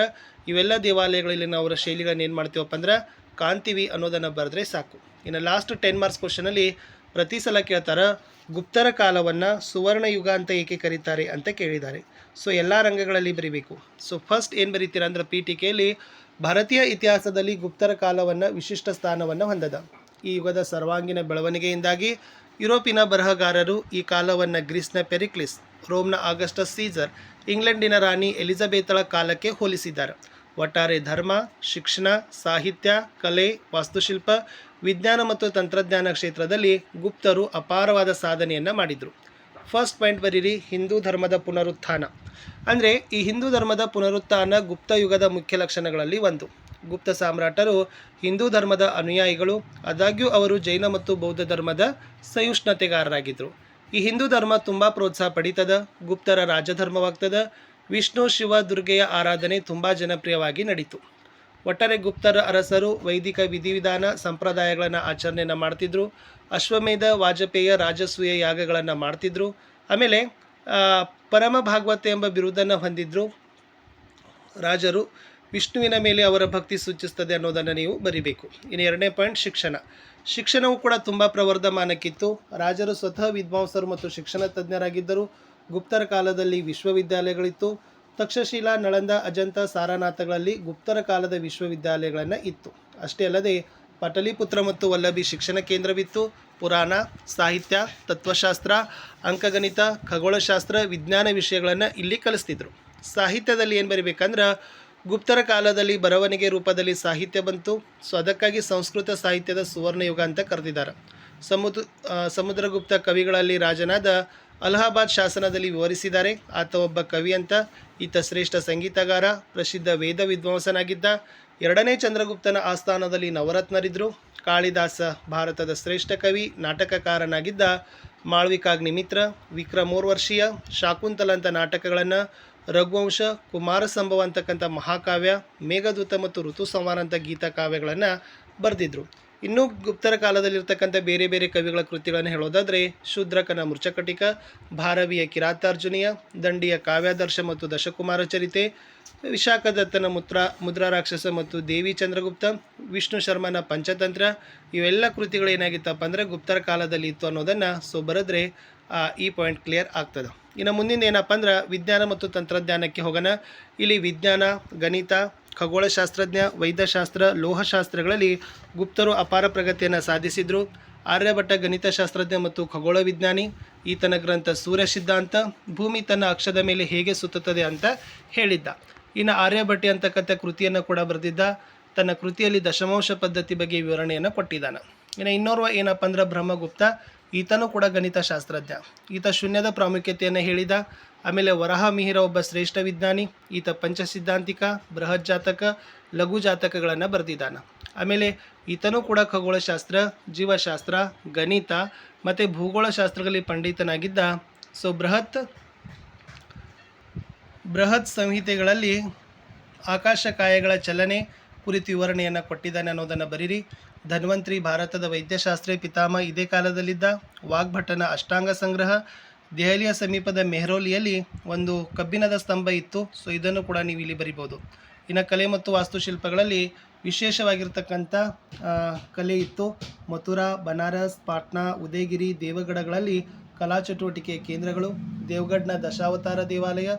ಇವೆಲ್ಲ ದೇವಾಲಯಗಳಲ್ಲಿ ನಾವು ಅವರ ಶೈಲಿಗಳನ್ನ ಏನು ಮಾಡ್ತೀವಪ್ಪ ಅಂದ್ರೆ ಕಾಂತಿವಿ ಅನ್ನೋದನ್ನು ಬರೆದ್ರೆ ಸಾಕು. ಇನ್ನು ಲಾಸ್ಟ್ ಟೆನ್ ಮಾರ್ಕ್ಸ್ ಕ್ವಶನಲ್ಲಿ ಪ್ರತಿ ಸಲ ಕೇಳ್ತಾರೆ, ಗುಪ್ತರ ಕಾಲವನ್ನು ಸುವರ್ಣ ಯುಗ ಅಂತ ಏಕೆ ಕರೀತಾರೆ? ಅಂತ ಕೇಳಿದ್ದಾರೆ. ಸೊ ಎಲ್ಲ ರಂಗಗಳಲ್ಲಿ ಬರೀಬೇಕು. ಸೊ ಫಸ್ಟ್ ಏನು ಬರೀತೀರಾ ಅಂದ್ರೆ ಪೀಠಿಕೆಯಲ್ಲಿ ಭಾರತೀಯ ಇತಿಹಾಸದಲ್ಲಿ ಗುಪ್ತರ ಕಾಲವನ್ನು ವಿಶಿಷ್ಟ ಸ್ಥಾನವನ್ನು ಹೊಂದದ. ಈ ಯುಗದ ಸರ್ವಾಂಗೀಣ ಬೆಳವಣಿಗೆಯಿಂದಾಗಿ ಯುರೋಪಿನ ಬರಹಗಾರರು ಈ ಕಾಲವನ್ನು ಗ್ರೀಸ್ನ ಪೆರಿಕ್ಲಿಸ್, ರೋಮ್ನ ಆಗಸ್ಟಸ್ ಸೀಸರ್ ಇಂಗ್ಲೆಂಡಿನ ರಾಣಿ ಎಲಿಜಬೆತಳ ಕಾಲಕ್ಕೆ ಹೋಲಿಸಿದ್ದಾರೆ. ಒಟ್ಟಾರೆ ಧರ್ಮ, ಶಿಕ್ಷಣ, ಸಾಹಿತ್ಯ, ಕಲೆ, ವಾಸ್ತುಶಿಲ್ಪ, ವಿಜ್ಞಾನ ಮತ್ತು ತಂತ್ರಜ್ಞಾನ ಕ್ಷೇತ್ರದಲ್ಲಿ ಗುಪ್ತರು ಅಪಾರವಾದ ಸಾಧನೆಯನ್ನು ಮಾಡಿದರು. ಫಸ್ಟ್ ಪಾಯಿಂಟ್ ಬರೀರಿ, ಹಿಂದೂ ಧರ್ಮದ ಪುನರುತ್ಥಾನ. ಅಂದರೆ ಈ ಹಿಂದೂ ಧರ್ಮದ ಪುನರುತ್ಥಾನ ಗುಪ್ತ ಯುಗದ ಮುಖ್ಯ ಲಕ್ಷಣಗಳಲ್ಲಿ ಒಂದು. ಗುಪ್ತ ಸಾಮ್ರಾಟರು ಹಿಂದೂ ಧರ್ಮದ ಅನುಯಾಯಿಗಳು, ಆದಾಗ್ಯೂ ಅವರು ಜೈನ ಮತ್ತು ಬೌದ್ಧ ಧರ್ಮದ ಸಹಿಷ್ಣುತೆಗಾರರಾಗಿದ್ದರು ಈ ಹಿಂದೂ ಧರ್ಮ ತುಂಬ ಪ್ರೋತ್ಸಾಹ ಪಡೀತದ, ಗುಪ್ತರ ರಾಜಧರ್ಮವಾಗ್ತದ, ವಿಷ್ಣು ಶಿವ ದುರ್ಗೆಯ ಆರಾಧನೆ ತುಂಬ ಜನಪ್ರಿಯವಾಗಿ ನಡೀತು. ಒಟ್ಟಾರೆ ಗುಪ್ತರ ಅರಸರು ವೈದಿಕ ವಿಧಿವಿಧಾನ ಸಂಪ್ರದಾಯಗಳನ್ನು ಆಚರಣೆಯನ್ನು ಮಾಡ್ತಿದ್ರು, ಅಶ್ವಮೇಧ, ವಾಜಪೇಯ, ರಾಜಸೂಯ ಯಾಗಗಳನ್ನು ಮಾಡ್ತಿದ್ರು, ಆಮೇಲೆ ಪರಮ ಭಾಗವತ ಎಂಬ ಬಿರುದನ್ನು ಹೊಂದಿದ್ರು ರಾಜರು. ವಿಷ್ಣುವಿನ ಮೇಲೆ ಅವರ ಭಕ್ತಿ ಸೂಚಿಸ್ತದೆ ಅನ್ನೋದನ್ನು ನೀವು ಬರಿಬೇಕು. ಇನ್ನು ಎರಡನೇ ಪಾಯಿಂಟ್ ಶಿಕ್ಷಣ. ಶಿಕ್ಷಣವು ಕೂಡ ತುಂಬ ಪ್ರವರ್ಧಮಾನಕ್ಕಿತ್ತು. ರಾಜರು ಸ್ವತಃ ವಿದ್ವಾಂಸರು ಮತ್ತು ಶಿಕ್ಷಣ ತಜ್ಞರಾಗಿದ್ದರು. ಗುಪ್ತರ ಕಾಲದಲ್ಲಿ ವಿಶ್ವವಿದ್ಯಾಲಯಗಳಿತ್ತು. ತಕ್ಷಶಿಲಾ, ನಳಂದ, ಅಜಂತ, ಸಾರನಾಥಗಳಲ್ಲಿ ಗುಪ್ತರ ಕಾಲದ ವಿಶ್ವವಿದ್ಯಾಲಯಗಳನ್ನು ಇತ್ತು. ಅಷ್ಟೇ ಅಲ್ಲದೆ ಪಟಲಿಪುತ್ರ ಮತ್ತು ವಲ್ಲಭಿ ಶಿಕ್ಷಣ ಕೇಂದ್ರವಿತ್ತು. ಪುರಾಣ, ಸಾಹಿತ್ಯ, ತತ್ವಶಾಸ್ತ್ರ, ಅಂಕಗಣಿತ, ಖಗೋಳಶಾಸ್ತ್ರ, ವಿಜ್ಞಾನ ವಿಷಯಗಳನ್ನು ಇಲ್ಲಿ ಕಲಿಸ್ತಿದ್ರು. ಸಾಹಿತ್ಯದಲ್ಲಿ ಏನು ಬರಿಬೇಕಂದ್ರೆ ಗುಪ್ತರ ಕಾಲದಲ್ಲಿ ಬರವಣಿಗೆ ರೂಪದಲ್ಲಿ ಸಾಹಿತ್ಯ ಬಂತು. ಸೊ, ಅದಕ್ಕಾಗಿ ಸಂಸ್ಕೃತ ಸಾಹಿತ್ಯದ ಸುವರ್ಣ ಯುಗ ಅಂತ ಕರೆದಿದ್ದಾರೆ. ಸಮುದ್ರ ಸಮುದ್ರಗುಪ್ತ ಕವಿಗಳಲ್ಲಿ ರಾಜನಾದ ಅಲಹಾಬಾದ್ ಶಾಸನದಲ್ಲಿ ವಿವರಿಸಿದ್ದಾರೆ. ಆತ ಒಬ್ಬ ಕವಿ ಅಂತ ಈತ ಶ್ರೇಷ್ಠ ಸಂಗೀತಗಾರ, ಪ್ರಸಿದ್ಧ ವೇದ ವಿದ್ವಾಂಸನಾಗಿದ್ದ. ಎರಡನೇ ಚಂದ್ರಗುಪ್ತನ ಆಸ್ಥಾನದಲ್ಲಿ ನವರತ್ನರಿದ್ದರು. ಕಾಳಿದಾಸ ಭಾರತದ ಶ್ರೇಷ್ಠ ಕವಿ, ನಾಟಕಕಾರನಾಗಿದ್ದ ಮಾಳ್ವಿಕಾಗ್ನಿಮಿತ್ರ, ವಿಕ್ರಮೋರ್ವರ್ಷೀಯ ಶಾಕುಂತಲ ಅಂತ ನಾಟಕಗಳನ್ನು ರಘುವಂಶ ಕುಮಾರ ಸಂಭವ ಅಂತಕ್ಕಂಥ ಮಹಾಕಾವ್ಯ, ಮೇಘದೂತ ಮತ್ತು ಋತು ಸಂಹಾರ ಅಂತ ಗೀತಾ ಕಾವ್ಯಗಳನ್ನು ಬರೆದಿದ್ರು. ಇನ್ನೂ ಗುಪ್ತರ ಕಾಲದಲ್ಲಿರ್ತಕ್ಕಂಥ ಬೇರೆ ಬೇರೆ ಕವಿಗಳ ಕೃತಿಗಳನ್ನು ಹೇಳೋದಾದರೆ ಶೂದ್ರಕನ ಮೃಚಕಟಿಕ, ಭಾರವಿಯ ಕಿರಾತಾರ್ಜುನಿಯ, ದಂಡಿಯ ಕಾವ್ಯಾದರ್ಶ ಮತ್ತು ದಶಕುಮಾರ ಚರಿತೆ, ವಿಶಾಖದತ್ತನ ಮುತ್ರ, ಮುದ್ರಾ ರಾಕ್ಷಸ ಮತ್ತು ದೇವಿ ಚಂದ್ರಗುಪ್ತ, ವಿಷ್ಣು ಶರ್ಮನ ಪಂಚತಂತ್ರ, ಇವೆಲ್ಲ ಕೃತಿಗಳು ಏನಾಗಿತ್ತಪ್ಪ ಅಂದರೆ ಗುಪ್ತರ ಕಾಲದಲ್ಲಿ ಇತ್ತು ಅನ್ನೋದನ್ನು ಸೊ ಬರೆದ್ರೆ ಈ ಪಾಯಿಂಟ್ ಕ್ಲಿಯರ್ ಆಗ್ತದೆ. ಇನ್ನು ಮುಂದಿನ ಏನಪ್ಪ ಅಂದ್ರೆ ವಿಜ್ಞಾನ ಮತ್ತು ತಂತ್ರಜ್ಞಾನಕ್ಕೆ ಹೋಗೋಣ. ಇಲ್ಲಿ ವಿಜ್ಞಾನ, ಗಣಿತ, ಖಗೋಳಶಾಸ್ತ್ರಜ್ಞ, ವೈದ್ಯಶಾಸ್ತ್ರ, ಲೋಹಶಾಸ್ತ್ರಗಳಲ್ಲಿ ಗುಪ್ತರು ಅಪಾರ ಪ್ರಗತಿಯನ್ನು ಸಾಧಿಸಿದರು. ಆರ್ಯಭಟ್ಟ ಗಣಿತಶಾಸ್ತ್ರಜ್ಞ ಮತ್ತು ಖಗೋಳ ವಿಜ್ಞಾನಿ, ಈತನ ಗ್ರಂಥ ಸೂರ್ಯ ಸಿದ್ಧಾಂತ ಭೂಮಿ ತನ್ನ ಅಕ್ಷದ ಮೇಲೆ ಹೇಗೆ ಸುತ್ತುತ್ತದೆ ಅಂತ ಹೇಳಿದ್ದ. ಇನ್ನು ಆರ್ಯಭಟ್ಟಿ ಅಂತಕ್ಕಂಥ ಕೃತಿಯನ್ನು ಕೂಡ ಬರೆದಿದ್ದ. ತನ್ನ ಕೃತಿಯಲ್ಲಿ ದಶಮಾಂಶ ಪದ್ಧತಿ ಬಗ್ಗೆ ವಿವರಣೆಯನ್ನು ಕೊಟ್ಟಿದ್ದಾನೆ. ಇನ್ನು ಇನ್ನೋರ್ವ ಏನಪ್ಪ ಅಂದ್ರೆ ಬ್ರಹ್ಮಗುಪ್ತ ಈತನೂ ಕೂಡ ಗಣಿತಶಾಸ್ತ್ರಜ್ಞ. ಈತ ಶೂನ್ಯದ ಪ್ರಾಮುಖ್ಯತೆಯನ್ನು ಹೇಳಿದ, ಆಮೇಲೆ ವರಹ ಮಿಹಿರ ಒಬ್ಬ ಶ್ರೇಷ್ಠ ವಿಜ್ಞಾನಿ, ಈತ ಪಂಚಸಿದ್ಧಾಂತಿಕ ಬೃಹತ್ ಜಾತಕ ಲಘು ಜಾತಕಗಳನ್ನು ಬರೆದಿದ್ದಾನೆ. ಆಮೇಲೆ ಈತನೂ ಕೂಡ ಖಗೋಳಶಾಸ್ತ್ರ, ಜೀವಶಾಸ್ತ್ರ, ಗಣಿತ ಮತ್ತು ಭೂಗೋಳಶಾಸ್ತ್ರಗಳಲ್ಲಿ ಪಂಡಿತನಾಗಿದ್ದ, ಸೊ ಬೃಹತ್ ಬೃಹತ್ ಸಂಹಿತೆಗಳಲ್ಲಿ ಆಕಾಶಕಾಯಗಳ ಚಲನೆ, ಕುರಿತು ವಿವರಣೆಯನ್ನು ಕೊಟ್ಟಿದ್ದಾನೆ ಅನ್ನೋದನ್ನು ಬರೀರಿ. ಧನ್ವಂತ್ರಿ ಭಾರತದ ವೈದ್ಯಶಾಸ್ತ್ರೀಯ ಪಿತಾಮ ಇದೇ ಕಾಲದಲ್ಲಿದ್ದ ವಾಗ್ಭಟನ ಅಷ್ಟಾಂಗ ಸಂಗ್ರಹ ದೆಹಲಿಯ ಸಮೀಪದ ಮೆಹರೋಲಿಯಲ್ಲಿ ಒಂದು ಕಬ್ಬಿಣದ ಸ್ತಂಭ ಇತ್ತು. ಸೊ, ಇದನ್ನು ಕೂಡ ನೀವು ಇಲ್ಲಿ ಬರಿಬೋದು. ಇನ್ನು ಕಲೆ ಮತ್ತು ವಾಸ್ತುಶಿಲ್ಪಗಳಲ್ಲಿ ವಿಶೇಷವಾಗಿರ್ತಕ್ಕಂಥ ಕಲೆ ಇತ್ತು. ಮಥುರಾ, ಬನಾರಸ್, ಪಾಟ್ನಾ, ಉದಯಗಿರಿ ದೇವಗಢಗಳಲ್ಲಿ ಕಲಾ ಚಟುವಟಿಕೆ ಕೇಂದ್ರಗಳು ದೇವಗಢನ ದಶಾವತಾರ ದೇವಾಲಯ,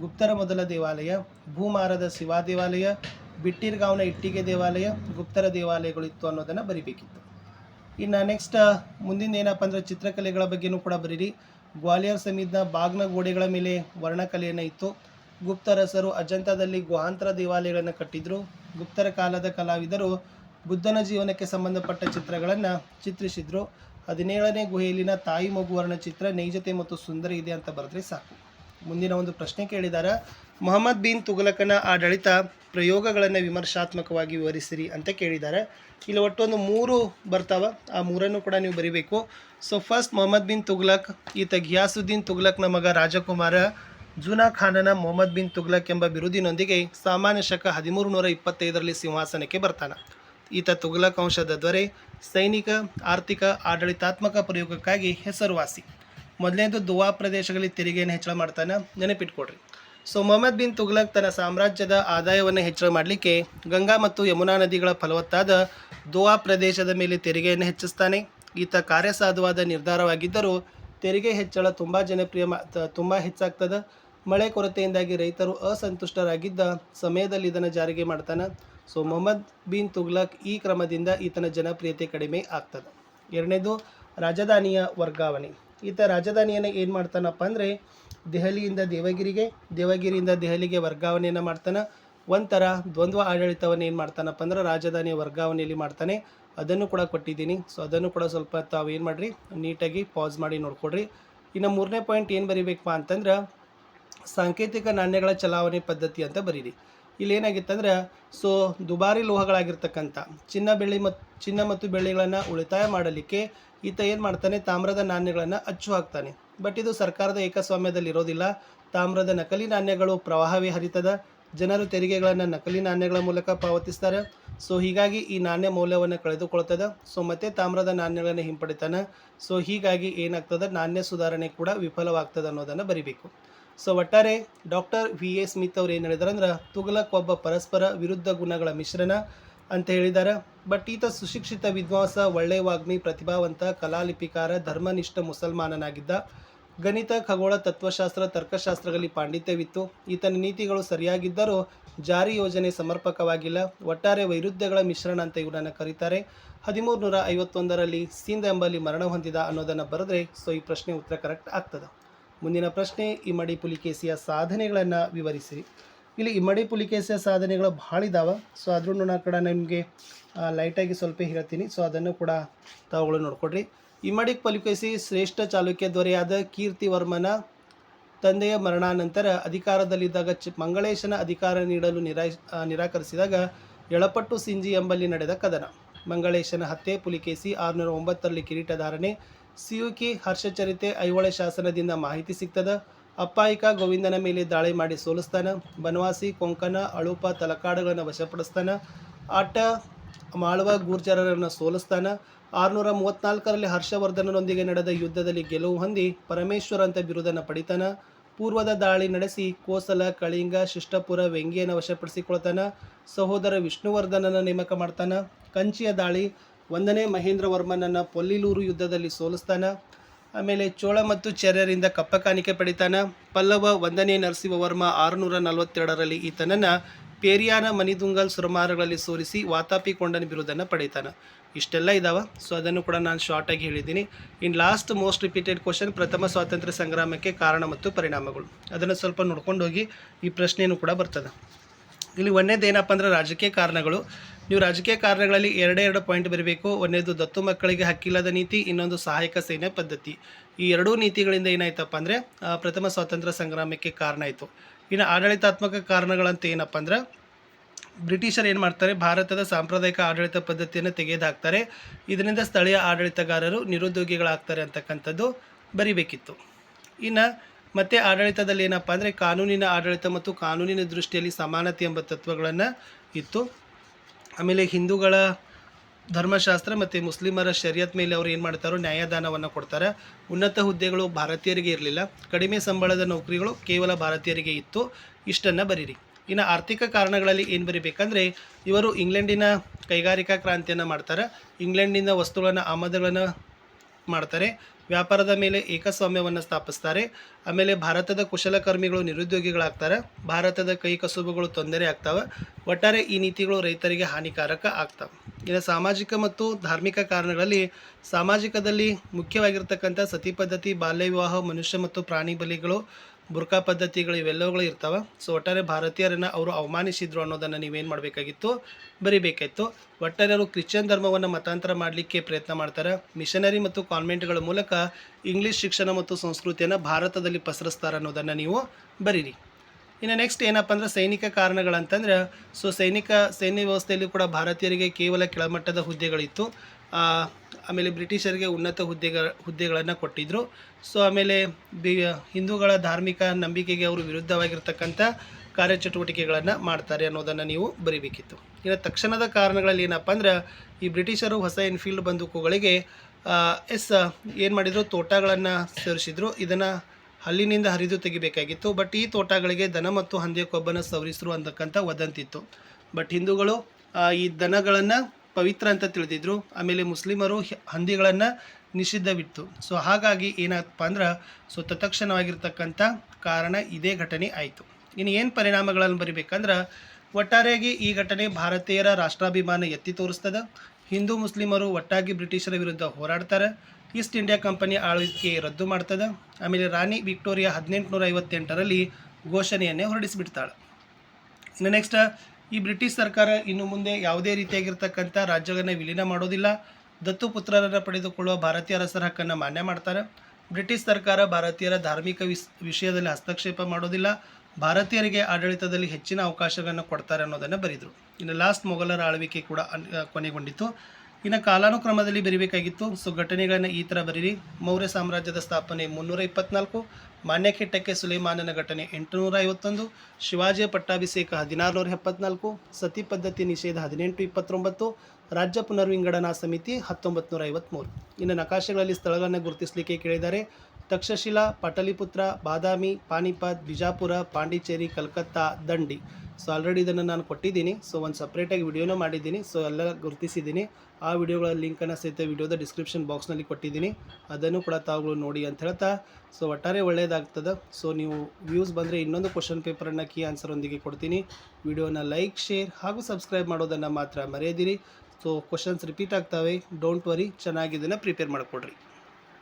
ಗುಪ್ತರ ಮೊದಲ ದೇವಾಲಯ, ಭೂಮಾರದ ಶಿವ ದೇವಾಲಯ ಬಿಟ್ಟಿರ್ಗಾಂವ್ನ ಇಟ್ಟಿಗೆ ದೇವಾಲಯ, ಗುಪ್ತರ ದೇವಾಲಯಗಳು ಇತ್ತು ಅನ್ನೋದನ್ನು ಬರಿಬೇಕಿತ್ತು. ಇನ್ನು ನೆಕ್ಸ್ಟ್ ಮುಂದಿನ ಏನಪ್ಪ ಅಂದರೆ ಚಿತ್ರಕಲೆಗಳ ಬಗ್ಗೆನೂ ಕೂಡ ಬರೀರಿ. ಗ್ವಾಲಿಯರ್ ಸಮೀಪದ ಬಾಗ್ನ ಗೋಡೆಗಳ ಮೇಲೆ ವರ್ಣಕಲೆಯನ್ನು ಇತ್ತು. ಗುಪ್ತರಸರು ಅಜಂತಾದಲ್ಲಿ ಗುಹಾಂತರ ದೇವಾಲಯಗಳನ್ನು ಕಟ್ಟಿದ್ರು. ಗುಪ್ತರ ಕಾಲದ ಕಲಾವಿದರು ಬುದ್ಧನ ಜೀವನಕ್ಕೆ ಸಂಬಂಧಪಟ್ಟ ಚಿತ್ರಗಳನ್ನು ಚಿತ್ರಿಸಿದ್ರು. ಹದಿನೇಳನೇ ಗುಹೆಯಲ್ಲಿನ ತಾಯಿ ಮಗು ವರ್ಣಚಿತ್ರ, ನೈಜತೆ ಮತ್ತು ಸುಂದರ ಇದೆ ಅಂತ ಬರೆದ್ರೆ ಸಾಕು. ಮುಂದಿನ ಒಂದು ಪ್ರಶ್ನೆ ಕೇಳಿದಾರ. ಮೊಹಮ್ಮದ್ ಬಿನ್ ತುಗಲಕನ ಆಡಳಿತ ಪ್ರಯೋಗಗಳನ್ನು ವಿಮರ್ಶಾತ್ಮಕವಾಗಿ ವಿವರಿಸಿರಿ ಅಂತ ಕೇಳಿದ್ದಾರೆ. ಇಲ್ಲಿ ಒಟ್ಟೊಂದು ಮೂರು ಬರ್ತಾವ. ಆ ಮೂರನ್ನು ಕೂಡ ನೀವು ಬರಿಬೇಕು. ಸೊ ಫಸ್ಟ್ ಮೊಹಮ್ಮದ್ ಬಿನ್ ತುಗ್ಲಕ್, ಈತ ಘಿಯಾಸುದ್ದೀನ್ ತುಘಲಕ್ನ ಮಗ ರಾಜಕುಮಾರ ಜುನಾ ಖಾನನ ಮೊಹಮ್ಮದ್ ಬಿನ್ ತುಗ್ಲಕ್ ಎಂಬ ಬಿರುದಿನೊಂದಿಗೆ ಸಾಮಾನ್ಯ ಶಕ ಹದಿಮೂರು ನೂರ ಇಪ್ಪತ್ತೈದರಲ್ಲಿ ಸಿಂಹಾಸನಕ್ಕೆ ಬರ್ತಾನೆ. ಈತ ತುಗ್ಲಕ್ ವಂಶದ ದೊರೆ ಸೈನಿಕ, ಆರ್ಥಿಕ, ಆಡಳಿತಾತ್ಮಕ ಪ್ರಯೋಗಕ್ಕಾಗಿ ಹೆಸರುವಾಸಿ. ಮೊದಲನೇದು ದುವಾ ಪ್ರದೇಶಗಳಲ್ಲಿ ತೆರಿಗೆಯನ್ನು ಹೆಚ್ಚಳ ಮಾಡ್ತಾನೆ. ನೆನಪಿಟ್ಕೊಡ್ರಿ ಸೊ ಮೊಹಮ್ಮದ್ ಬಿನ್ ತುಗ್ಲಕ್ ತನ್ನ ಸಾಮ್ರಾಜ್ಯದ ಆದಾಯವನ್ನು ಹೆಚ್ಚಳ ಮಾಡಲಿಕ್ಕೆ ಗಂಗಾ ಮತ್ತು ಯಮುನಾ ನದಿಗಳ ಫಲವತ್ತಾದ ದೋವಾ ಪ್ರದೇಶದ ಮೇಲೆ ತೆರಿಗೆಯನ್ನು ಹೆಚ್ಚಿಸ್ತಾನೆ. ಈತ ಕಾರ್ಯಸಾಧುವಾದ ನಿರ್ಧಾರವಾಗಿದ್ದರೂ ತೆರಿಗೆ ಹೆಚ್ಚಳ ತುಂಬ ಜನಪ್ರಿಯ ತುಂಬ ಹೆಚ್ಚಾಗ್ತದೆ. ಮಳೆ ಕೊರತೆಯಿಂದಾಗಿ ರೈತರು ಅಸಂತುಷ್ಟರಾಗಿದ್ದ ಸಮಯದಲ್ಲಿ ಇದನ್ನು ಜಾರಿಗೆ ಮಾಡ್ತಾನೆ. ಸೊ ಮೊಹಮ್ಮದ್ ಬಿನ್ ತುಗ್ಲಕ್ ಈ ಕ್ರಮದಿಂದ ಈತನ ಜನಪ್ರಿಯತೆ ಕಡಿಮೆ ಆಗ್ತದೆ. ಎರಡನೇದು ರಾಜಧಾನಿಯ ವರ್ಗಾವಣೆ. ಈತ ರಾಜಧಾನಿಯನ್ನು ಏನು ಮಾಡ್ತಾನಪ್ಪ ಅಂದರೆ ದೆಹಲಿಯಿಂದ ದೇವಗಿರಿಗೆ, ದೇವಗಿರಿಯಿಂದ ದೆಹಲಿಗೆ ವರ್ಗಾವಣೆಯನ್ನು ಮಾಡ್ತಾನೆ. ಒಂಥರ ದ್ವಂದ್ವ ಆಡಳಿತವನ್ನು ಏನು ಮಾಡ್ತಾನಪ್ಪ ಅಂದ್ರೆ ರಾಜಧಾನಿಯ ವರ್ಗಾವಣೆಯಲ್ಲಿ ಮಾಡ್ತಾನೆ. ಅದನ್ನು ಕೂಡ ಕೊಟ್ಟಿದ್ದೀನಿ. ಸೊ ಅದನ್ನು ಕೂಡ ಸ್ವಲ್ಪ ತಾವು ಏನು ಮಾಡಿರಿ, ನೀಟಾಗಿ ಪಾಸ್ ಮಾಡಿ ನೋಡ್ಕೊಡ್ರಿ ಇನ್ನು ಮೂರನೇ ಪಾಯಿಂಟ್ ಏನು ಬರಿಬೇಕಪ್ಪ ಅಂತಂದ್ರೆ, ಸಾಂಕೇತಿಕ ನಾಣ್ಯಗಳ ಚಲಾವಣೆ ಪದ್ಧತಿ ಅಂತ ಬರೀರಿ. ಇಲ್ಲಿ ಏನಾಗಿತ್ತಂದ್ರೆ ಸೊ ದುಬಾರಿ ಲೋಹಗಳಾಗಿರ್ತಕ್ಕಂಥ, ಚಿನ್ನ ಬೆಳ್ಳಿ ಮತ್ತು ಚಿನ್ನ ಮತ್ತು ಬೆಳ್ಳಿಗಳನ್ನು ಉಳಿತಾಯ ಮಾಡಲಿಕ್ಕೆ ಈತ ಏನು ಮಾಡ್ತಾನೆ, ತಾಮ್ರದ ನಾಣ್ಯಗಳನ್ನು ಅಚ್ಚು ಹಾಕ್ತಾನೆ. ಬಟ್ ಇದು ಸರ್ಕಾರದ ಏಕಸ್ವಾಮ್ಯದಲ್ಲಿ ಇರೋದಿಲ್ಲ. ತಾಮ್ರದ ನಕಲಿ ನಾಣ್ಯಗಳು ಪ್ರವಾಹವೇ ಹರಿತದ. ಜನರು ತೆರಿಗೆಗಳನ್ನು ನಕಲಿ ನಾಣ್ಯಗಳ ಮೂಲಕ ಪಾವತಿಸ್ತಾರೆ. ಸೊ ಹೀಗಾಗಿ ಈ ನಾಣ್ಯ ಮೌಲ್ಯವನ್ನು ಕಳೆದುಕೊಳ್ತದೆ. ಸೊ ಮತ್ತೆ ತಾಮ್ರದ ನಾಣ್ಯಗಳನ್ನು ಹಿಂಪಡಿತಾನೆ. ಸೊ ಹೀಗಾಗಿ ಏನಾಗ್ತದೆ? ನಾಣ್ಯ ಸುಧಾರಣೆ ಕೂಡ ವಿಫಲವಾಗ್ತದೆ ಅನ್ನೋದನ್ನು ಬರಿಬೇಕು. ಸೊ ಒಟ್ಟಾರೆ ಡಾಕ್ಟರ್ ವಿ ಎ ಸ್ಮಿತ್ ಅವ್ರು ಏನು ಹೇಳಿದಾರೆ ಅಂದ್ರೆ, ತುಘಲಕ್ ಒಬ್ಬ ಪರಸ್ಪರ ವಿರುದ್ಧ ಗುಣಗಳ ಮಿಶ್ರಣ ಅಂತ ಹೇಳಿದ್ದಾರೆ ಬಟ್ ಈತ ಸುಶಿಕ್ಷಿತ ವಿದ್ವಾಂಸ ಒಳ್ಳೆಯ ವಾಗ್ಮಿ, ಪ್ರತಿಭಾವಂತ ಕಲಾಲಿಪಿಕಾರ, ಧರ್ಮನಿಷ್ಠ ಮುಸಲ್ಮಾನನಾಗಿದ್ದ. ಗಣಿತ, ಖಗೋಳ, ತತ್ವಶಾಸ್ತ್ರ ತರ್ಕಶಾಸ್ತ್ರಗಳಲ್ಲಿ ಪಾಂಡಿತ್ಯವಿತ್ತು. ಈತನ ನೀತಿಗಳು ಸರಿಯಾಗಿದ್ದರೂ ಜಾರಿ ಯೋಜನೆ ಸಮರ್ಪಕವಾಗಿಲ್ಲ. ಒಟ್ಟಾರೆ ವೈರುಧ್ಯಗಳ ಮಿಶ್ರಣ ಅಂತ ಇವರನ್ನು ಕರೀತಾರೆ. ಹದಿಮೂರು ನೂರ ಐವತ್ತೊಂದರಲ್ಲಿ ಸಿಂಧ್ ಎಂಬಲ್ಲಿ ಮರಣ ಹೊಂದಿದ ಅನ್ನೋದನ್ನು ಬರೆದ್ರೆ ಸೊ ಈ ಪ್ರಶ್ನೆ ಉತ್ತರ ಕರೆಕ್ಟ್ ಆಗ್ತದೆ. ಮುಂದಿನ ಪ್ರಶ್ನೆ, ಇಮ್ಮಡಿ ಪುಲಿಕೇಸಿಯ ಸಾಧನೆಗಳನ್ನು ವಿವರಿಸಿ ಇಲ್ಲಿ ಇಮ್ಮಡಿ ಪುಲಿಕೇಸಿಯ ಸಾಧನೆಗಳು ಭಾಳ ಇದ್ದಾವೆ ಸೊ ಅದ್ರೂ ಕಡೆ ನಿಮಗೆ ಲೈಟಾಗಿ ಸ್ವಲ್ಪ ಹೇಳ್ತೀನಿ. ಸೊ ಅದನ್ನು ಕೂಡ ತಾವುಗಳು ನೋಡ್ಕೊಡ್ರಿ. ಇಮ್ಮಡಿ ಪಲಿಕಿಸಿ ಶ್ರೇಷ್ಠ ಚಾಲುಕ್ಯ ದೊರೆಯಾದ ಕೀರ್ತಿವರ್ಮನ ತಂದೆಯ ಮರಣಾನಂತರ ಅಧಿಕಾರದಲ್ಲಿದ್ದಾಗ ಚ ಮಂಗಳೇಶನ ಅಧಿಕಾರ ನೀಡಲು ನಿರಾ ನಿರಾಕರಿಸಿದಾಗ ಎಳಪಟ್ಟು ಸಿಂಜಿ ಎಂಬಲ್ಲಿ ನಡೆದ ಕದನ. ಮಂಗಳೇಶನ ಹತ್ಯೆ ಪುಲಿಕೇಸಿ ಆರುನೂರ ಒಂಬತ್ತರಲ್ಲಿ ಕಿರೀಟಧಾರಣೆ ಸಿಯುಕಿ ಹರ್ಷಚರಿತೆ ಐಹೊಳೆ ಶಾಸನದಿಂದ ಮಾಹಿತಿ ಸಿಗ್ತದ. ಅಪ್ಪಾಯಿಕ ಗೋವಿಂದನ ಮೇಲೆ ದಾಳಿ ಮಾಡಿ ಸೋಲಿಸ್ತಾನ. ಬನವಾಸಿ ಕೊಂಕಣ, ಅಳುಪ, ತಲಕಾಡುಗಳನ್ನು ವಶಪಡಿಸ್ತಾನ. ಆಟ ಮಾಳವ ಗೂರ್ಜರರನ್ನು ಸೋಲಿಸ್ತಾನ. ಆರುನೂರ ಮೂವತ್ತ್ನಾಲ್ಕರಲ್ಲಿ ಹರ್ಷವರ್ಧನನೊಂದಿಗೆ ನಡೆದ ಯುದ್ಧದಲ್ಲಿ ಗೆಲುವು ಹೊಂದಿ ಪರಮೇಶ್ವರ ಅಂತ ಬಿರುದನ್ನು ಪಡಿತಾನ. ಪೂರ್ವದ ದಾಳಿ ನಡೆಸಿ ಕೋಸಲ, ಕಳಿಂಗ, ಶಿಷ್ಟಪುರ ವೆಂಗಿಯನ್ನು ವಶಪಡಿಸಿಕೊಳ್ತಾನ. ಸಹೋದರ ವಿಷ್ಣುವರ್ಧನನ ನೇಮಕ ಮಾಡ್ತಾನ. ಕಂಚಿಯ ದಾಳಿ ಒಂದನೇ ಮಹೇಂದ್ರ ವರ್ಮನನ್ನು ಪೊಲ್ಲಿಲೂರು ಯುದ್ಧದಲ್ಲಿ ಸೋಲಿಸ್ತಾನ. ಆಮೇಲೆ ಚೋಳ ಮತ್ತು ಚರ್ಯರಿಂದ ಕಪ್ಪ ಕಾಣಿಕೆ ಪಡಿತಾನ. ಪಲ್ಲವ ಒಂದನೇ ನರಸಿಂಹವರ್ಮ ಆರುನೂರ ನಲವತ್ತೆರಡರಲ್ಲಿ ಈತನನ್ನು ಪೇರಿಯಾನ ಮನಿದುಂಗಲ್ ಸುರಮಾರಗಳಲ್ಲಿ ಸೋರಿಸಿ ವಾತಾಪಿ ಕೊಂಡನ ಬಿರುದನ್ನು ಪಡಿತಾನೆ ಇಷ್ಟೆಲ್ಲ ಇದಾವ? ಸೊ ಅದನ್ನು ಕೂಡ ನಾನು ಶಾರ್ಟಾಗಿ ಹೇಳಿದ್ದೀನಿ. In last most repeated question ಪ್ರಥಮ ಸ್ವಾತಂತ್ರ್ಯ ಸಂಗ್ರಾಮಕ್ಕೆ ಕಾರಣ ಮತ್ತು ಪರಿಣಾಮಗಳು. ಅದನ್ನು ಸ್ವಲ್ಪ ನೋಡ್ಕೊಂಡು ಹೋಗಿ ಈ ಪ್ರಶ್ನೆಯೂ ಕೂಡ ಬರ್ತದೆ. ಇಲ್ಲಿ ಒಂದೇದು ಏನಪ್ಪ ಅಂದ್ರೆ ರಾಜಕೀಯ ಕಾರಣಗಳು. ನೀವು ರಾಜಕೀಯ ಕಾರಣಗಳಲ್ಲಿ ಎರಡೇ ಎರಡು ಪಾಯಿಂಟ್ ಬರಬೇಕು. ಒಂದೇದು ದತ್ತು ಮಕ್ಕಳಿಗೆ ಹಕ್ಕಿಲ್ಲದ ನೀತಿ, ಇನ್ನೊಂದು ಸಹಾಯಕ ಸೇನೆ ಪದ್ಧತಿ. ಈ ಎರಡೂ ನೀತಿಗಳಿಂದ ಏನಾಯ್ತಪ್ಪ ಅಂದರೆ ಪ್ರಥಮ ಸ್ವಾತಂತ್ರ್ಯ ಸಂಗ್ರಾಮಕ್ಕೆ ಕಾರಣ ಆಯಿತು. ಇನ್ನು ಆಡಳಿತಾತ್ಮಕ ಕಾರಣಗಳಂತ ಏನಪ್ಪ ಅಂದ್ರೆ, ಬ್ರಿಟಿಷರು ಏನು ಮಾಡ್ತಾರೆ, ಭಾರತದ ಸಾಂಪ್ರದಾಯಿಕ ಆಡಳಿತ ಪದ್ಧತಿಯನ್ನು ತೆಗೆದುಹಾಕ್ತಾರೆ ಇದರಿಂದ ಸ್ಥಳೀಯ ಆಡಳಿತಗಾರರು ನಿರುದ್ಯೋಗಿಗಳಾಗ್ತಾರೆ ಅಂತಕ್ಕಂಥದ್ದು ಬರಿಬೇಕಿತ್ತು. ಇನ್ನು ಮತ್ತೆ ಆಡಳಿತದಲ್ಲಿ ಏನಪ್ಪ ಅಂದರೆ, ಕಾನೂನಿನ ಆಡಳಿತ ಮತ್ತು ಕಾನೂನಿನ ದೃಷ್ಟಿಯಲ್ಲಿ ಸಮಾನತೆ ಎಂಬ ತತ್ವಗಳನ್ನು ಇತ್ತು. ಆಮೇಲೆ ಹಿಂದೂಗಳ ಧರ್ಮಶಾಸ್ತ್ರ ಮತ್ತು ಮುಸ್ಲಿಮರ ಶರಿಯತ್ ಮೇಲೆ ಅವರು ಏನು ಮಾಡ್ತಾರೋ ನ್ಯಾಯದಾನವನ್ನು ಕೊಡ್ತಾರೆ. ಉನ್ನತ ಹುದ್ದೆಗಳು ಭಾರತೀಯರಿಗೆ ಇರಲಿಲ್ಲ. ಕಡಿಮೆ ಸಂಬಳದ ನೌಕರಿಗಳು ಕೇವಲ ಭಾರತೀಯರಿಗೆ ಇತ್ತು. ಇಷ್ಟನ್ನು ಬರೀರಿ. ಇನ್ನು ಆರ್ಥಿಕ ಕಾರಣಗಳಲ್ಲಿ ಏನು ಬರಿಬೇಕಂದ್ರೆ, ಇವರು ಇಂಗ್ಲೆಂಡಿನ ಕೈಗಾರಿಕಾ ಕ್ರಾಂತಿಯನ್ನು ಮಾಡ್ತಾರೆ. ಇಂಗ್ಲೆಂಡಿನ ವಸ್ತುಗಳನ್ನು ಆಮದುಗಳನ್ನು ಮಾಡ್ತಾರೆ. ವ್ಯಾಪಾರದ ಮೇಲೆ ಏಕಸ್ವಾಮ್ಯವನ್ನು ಸ್ಥಾಪಿಸ್ತಾರೆ. ಆಮೇಲೆ ಭಾರತದ ಕುಶಲಕರ್ಮಿಗಳು ನಿರುದ್ಯೋಗಿಗಳಾಗ್ತಾರೆ. ಭಾರತದ ಕೈ ಕಸುಬುಗಳು ತೊಂದರೆ ಆಗ್ತವೆ. ಒಟ್ಟಾರೆ ಈ ನೀತಿಗಳು ರೈತರಿಗೆ ಹಾನಿಕಾರಕ ಆಗ್ತವೆ. ಇನ್ನು ಸಾಮಾಜಿಕ ಮತ್ತು ಧಾರ್ಮಿಕ ಕಾರಣಗಳಲ್ಲಿ ಸಾಮಾಜಿಕದಲ್ಲಿ ಮುಖ್ಯವಾಗಿರ್ತಕ್ಕಂಥ ಸತಿ ಪದ್ಧತಿ ಬಾಲ್ಯ ವಿವಾಹ ಮನುಷ್ಯ ಮತ್ತು ಪ್ರಾಣಿ ಬಲಿಗಳು ಬುರ್ಕಾ ಪದ್ಧತಿಗಳು ಇವೆಲ್ಲವುಗಳು ಇರ್ತಾವೆ. ಸೊ ಒಟ್ಟಾರೆ ಭಾರತೀಯರನ್ನು ಅವರು ಅವಮಾನಿಸಿದ್ರು ಅನ್ನೋದನ್ನು ನೀವೇನು ಮಾಡಬೇಕಾಗಿತ್ತು? ಬರಿಬೇಕಾಗಿತ್ತು ಒಟ್ಟಾರೆ ಅವರು ಕ್ರಿಶ್ಚಿಯನ್ ಧರ್ಮವನ್ನು ಮತಾಂತರ ಮಾಡಲಿಕ್ಕೆ ಪ್ರಯತ್ನ ಮಾಡ್ತಾರೆ. ಮಿಷನರಿ ಮತ್ತು ಕಾನ್ವೆಂಟ್ಗಳ ಮೂಲಕ ಇಂಗ್ಲೀಷ್ ಶಿಕ್ಷಣ ಮತ್ತು ಸಂಸ್ಕೃತಿಯನ್ನು ಭಾರತದಲ್ಲಿ ಪಸರಿಸ್ತಾರೆ ಅನ್ನೋದನ್ನು ನೀವು ಬರೀರಿ. ಇನ್ನು ನೆಕ್ಸ್ಟ್ ಏನಪ್ಪ ಅಂದ್ರೆ ಸೈನಿಕ ಕಾರಣಗಳಂತಂದ್ರೆ ಸೊ ಸೈನಿಕ ಸೈನ್ಯ ವ್ಯವಸ್ಥೆಯಲ್ಲಿ ಕೂಡ ಭಾರತೀಯರಿಗೆ ಕೇವಲ ಕೆಳಮಟ್ಟದ ಹುದ್ದೆಗಳಿತ್ತು. ಆಮೇಲೆ ಬ್ರಿಟಿಷರಿಗೆ ಉನ್ನತ ಹುದ್ದೆಗಳ ಹುದ್ದೆಗಳನ್ನು ಕೊಟ್ಟಿದ್ದರು ಸೊ ಆಮೇಲೆ ಬಿ, ಹಿಂದೂಗಳ ಧಾರ್ಮಿಕ ನಂಬಿಕೆಗೆ ಅವರು ವಿರುದ್ಧವಾಗಿರ್ತಕ್ಕಂಥ ಕಾರ್ಯಚಟುವಟಿಕೆಗಳನ್ನು ಮಾಡ್ತಾರೆ ಅನ್ನೋದನ್ನು ನೀವು ಬರಿಬೇಕಿತ್ತು. ಇನ್ನು ತಕ್ಷಣದ ಕಾರಣಗಳಲ್ಲಿ ಏನಪ್ಪ ಅಂದ್ರೆ ಈ ಬ್ರಿಟಿಷರು ಹೊಸ ಎನ್ಫೀಲ್ಡ್ ಬಂದೂಕುಗಳಿಗೆ ಎಸ್, ಏನು ಮಾಡಿದರು, ತೋಟಗಳನ್ನು ಸೇರಿಸಿದ್ರು. ಇದನ್ನು ಹಲ್ಲಿನಿಂದ ಹರಿದು ತೆಗಿಬೇಕಾಗಿತ್ತು ಬಟ್ ಈ ತೋಟಗಳಿಗೆ ದನ ಮತ್ತು ಹಂದಿಯ ಕೊಬ್ಬನ್ನು ಸವರಿಸರು ಅಂತಕ್ಕಂಥ ವದಂತಿತ್ತು. ಬಟ್ ಹಿಂದೂಗಳು ಈ ದನಗಳನ್ನು ಪವಿತ್ರ ಅಂತ ತಿಳಿದಿದ್ರು. ಆಮೇಲೆ ಮುಸ್ಲಿಮರು ಹಂದಿಗಳನ್ನು ನಿಷಿದ್ಧವಿತ್ತು. ಸೊ ಹಾಗಾಗಿ ಏನಪ್ಪ ಅಂದ್ರೆ ಸೊ ತತ್ಕ್ಷಣವಾಗಿರ್ತಕ್ಕಂಥ ಕಾರಣ ಇದೇ ಘಟನೆ ಆಯಿತು. ಇನ್ನು ಏನು ಪರಿಣಾಮಗಳನ್ನು ಬರಿಬೇಕಂದ್ರೆ, ಒಟ್ಟಾರೆಯಾಗಿ ಈ ಘಟನೆ ಭಾರತೀಯರ ರಾಷ್ಟ್ರಾಭಿಮಾನ ಎತ್ತಿ ತೋರಿಸ್ತದೆ. ಹಿಂದೂ ಮುಸ್ಲಿಮರು ಒಟ್ಟಾಗಿ ಬ್ರಿಟಿಷರ ವಿರುದ್ಧ ಹೋರಾಡ್ತಾರೆ. ಈಸ್ಟ್ ಇಂಡಿಯಾ ಕಂಪನಿ ಆಳ್ವಿಕೆ ರದ್ದು ಮಾಡ್ತದೆ. ಆಮೇಲೆ ರಾಣಿ ವಿಕ್ಟೋರಿಯಾ ಹದಿನೆಂಟುನೂರ ಐವತ್ತೆಂಟರಲ್ಲಿ ಘೋಷಣೆಯನ್ನೇ ಹೊರಡಿಸಿಬಿಡ್ತಾಳೆ. ಇನ್ನು ನೆಕ್ಸ್ಟ್ ಈ ಬ್ರಿಟಿಷ್ ಸರ್ಕಾರ ಇನ್ನು ಮುಂದೆ ಯಾವುದೇ ರೀತಿಯಾಗಿರ್ತಕ್ಕಂಥ ರಾಜ್ಯಗಳನ್ನು ವಿಲೀನ ಮಾಡೋದಿಲ್ಲ. ದತ್ತುಪುತ್ರರನ್ನು ಪಡೆದುಕೊಳ್ಳುವ ಭಾರತೀಯ ಅರಸರ ಹಕ್ಕನ್ನು ಮಾನ್ಯ ಮಾಡ್ತಾರೆ. ಬ್ರಿಟಿಷ್ ಸರ್ಕಾರ ಭಾರತೀಯರ ಧಾರ್ಮಿಕ ವಿಸ್, ವಿಷಯದಲ್ಲಿ ಹಸ್ತಕ್ಷೇಪ ಮಾಡೋದಿಲ್ಲ. ಭಾರತೀಯರಿಗೆ ಆಡಳಿತದಲ್ಲಿ ಹೆಚ್ಚಿನ ಅವಕಾಶಗಳನ್ನು ಕೊಡ್ತಾರೆ ಅನ್ನೋದನ್ನು ಬರೆದರು. ಇನ್ನು ಲಾಸ್ಟ್ ಮೊಘಲರ ಆಳ್ವಿಕೆ ಕೂಡ ಕೊನೆಗೊಂಡಿತ್ತು. ಕೊನೆಗೊಂಡಿತು ಇನ್ನು ಕಾಲಾನುಕ್ರಮದಲ್ಲಿ ಬರಿಬೇಕಾಗಿತ್ತು. ಸೊ ಘಟನೆಗಳನ್ನು ಈ ಥರ ಬರೀರಿ. ಮೌರ್ಯ ಸಾಮ್ರಾಜ್ಯದ ಸ್ಥಾಪನೆ ಮುನ್ನೂರ ಇಪ್ಪತ್ನಾಲ್ಕು ಮಾನ್ಯಕೆಟ್ಟಕ್ಕೆ ಸುಲೇಮಾನನ ಘಟನೆ ಎಂಟುನೂರ ಐವತ್ತೊಂದು, ಶಿವಾಜಿಯ ಪಟ್ಟಾಭಿಷೇಕ ಹದಿನಾರುನೂರ ಎಪ್ಪತ್ನಾಲ್ಕು, ಸತಿ ಪದ್ಧತಿ ನಿಷೇಧ ಹದಿನೆಂಟು ಇಪ್ಪತ್ತೊಂಬತ್ತು, ರಾಜ್ಯ ಪುನರ್ವಿಂಗಡನಾ ಸಮಿತಿ ಹತ್ತೊಂಬತ್ತು ನೂರ ಐವತ್ತ್ಮೂರು ಇನ್ನು ನಕಾಶೆಗಳಲ್ಲಿ ಸ್ಥಳಗಳನ್ನು ಗುರುತಿಸಲಿಕ್ಕೆ ಕೇಳಿದ್ದಾರೆ. ತಕ್ಷಶಿಲಾ, ಪಟಲಿಪುತ್ರ, ಬಾದಾಮಿ, ಪಾನಿಪತ್, ಬಿಜಾಪುರ, ಪಾಂಡಿಚೇರಿ, ಕಲ್ಕತ್ತಾ, ದಂಡಿ. ಸೊ ಆಲ್ರೆಡಿ ಇದನ್ನು ನಾನು ಕೊಟ್ಟಿದ್ದೀನಿ. ಸೊ ಒಂದು ಸಪ್ರೇಟಾಗಿ ವಿಡಿಯೋನೂ ಮಾಡಿದ್ದೀನಿ. ಸೊ ಎಲ್ಲ ಗುರುತಿಸಿದ್ದೀನಿ. ಆ ವಿಡಿಯೋಗಳ ಲಿಂಕನ್ನು ಸಹಿತ ವಿಡಿಯೋದ ಡಿಸ್ಕ್ರಿಪ್ಷನ್ ಬಾಕ್ಸ್ನಲ್ಲಿ ಕೊಟ್ಟಿದ್ದೀನಿ. ಅದನ್ನು ಕೂಡ ತಾವುಗಳು ನೋಡಿ ಅಂತ ಹೇಳ್ತಾ. ಸೊ ಒಟ್ಟಾರೆ ಒಳ್ಳೆಯದಾಗ್ತದೆ ಸೊ ನೀವು ವ್ಯೂಸ್ ಬಂದರೆ ಇನ್ನೊಂದು ಕ್ವಶನ್ ಪೇಪರನ್ನು ಕೀ ಆನ್ಸರೊಂದಿಗೆ ಕೊಡ್ತೀನಿ. ವಿಡಿಯೋನ ಲೈಕ್ ಶೇರ್ ಹಾಗೂ ಸಬ್ಸ್ಕ್ರೈಬ್ ಮಾಡೋದನ್ನು ಮಾತ್ರ ಮರೆಯದಿರಿ. ಸೊ ಕ್ವಶನ್ಸ್ ರಿಪೀಟ್ ಆಗ್ತವೆ. ಡೋಂಟ್ ವರಿ ಚೆನ್ನಾಗಿ ಇದನ್ನು ಪ್ರಿಪೇರ್ ಮಾಡಿಕೊಡ್ರಿ.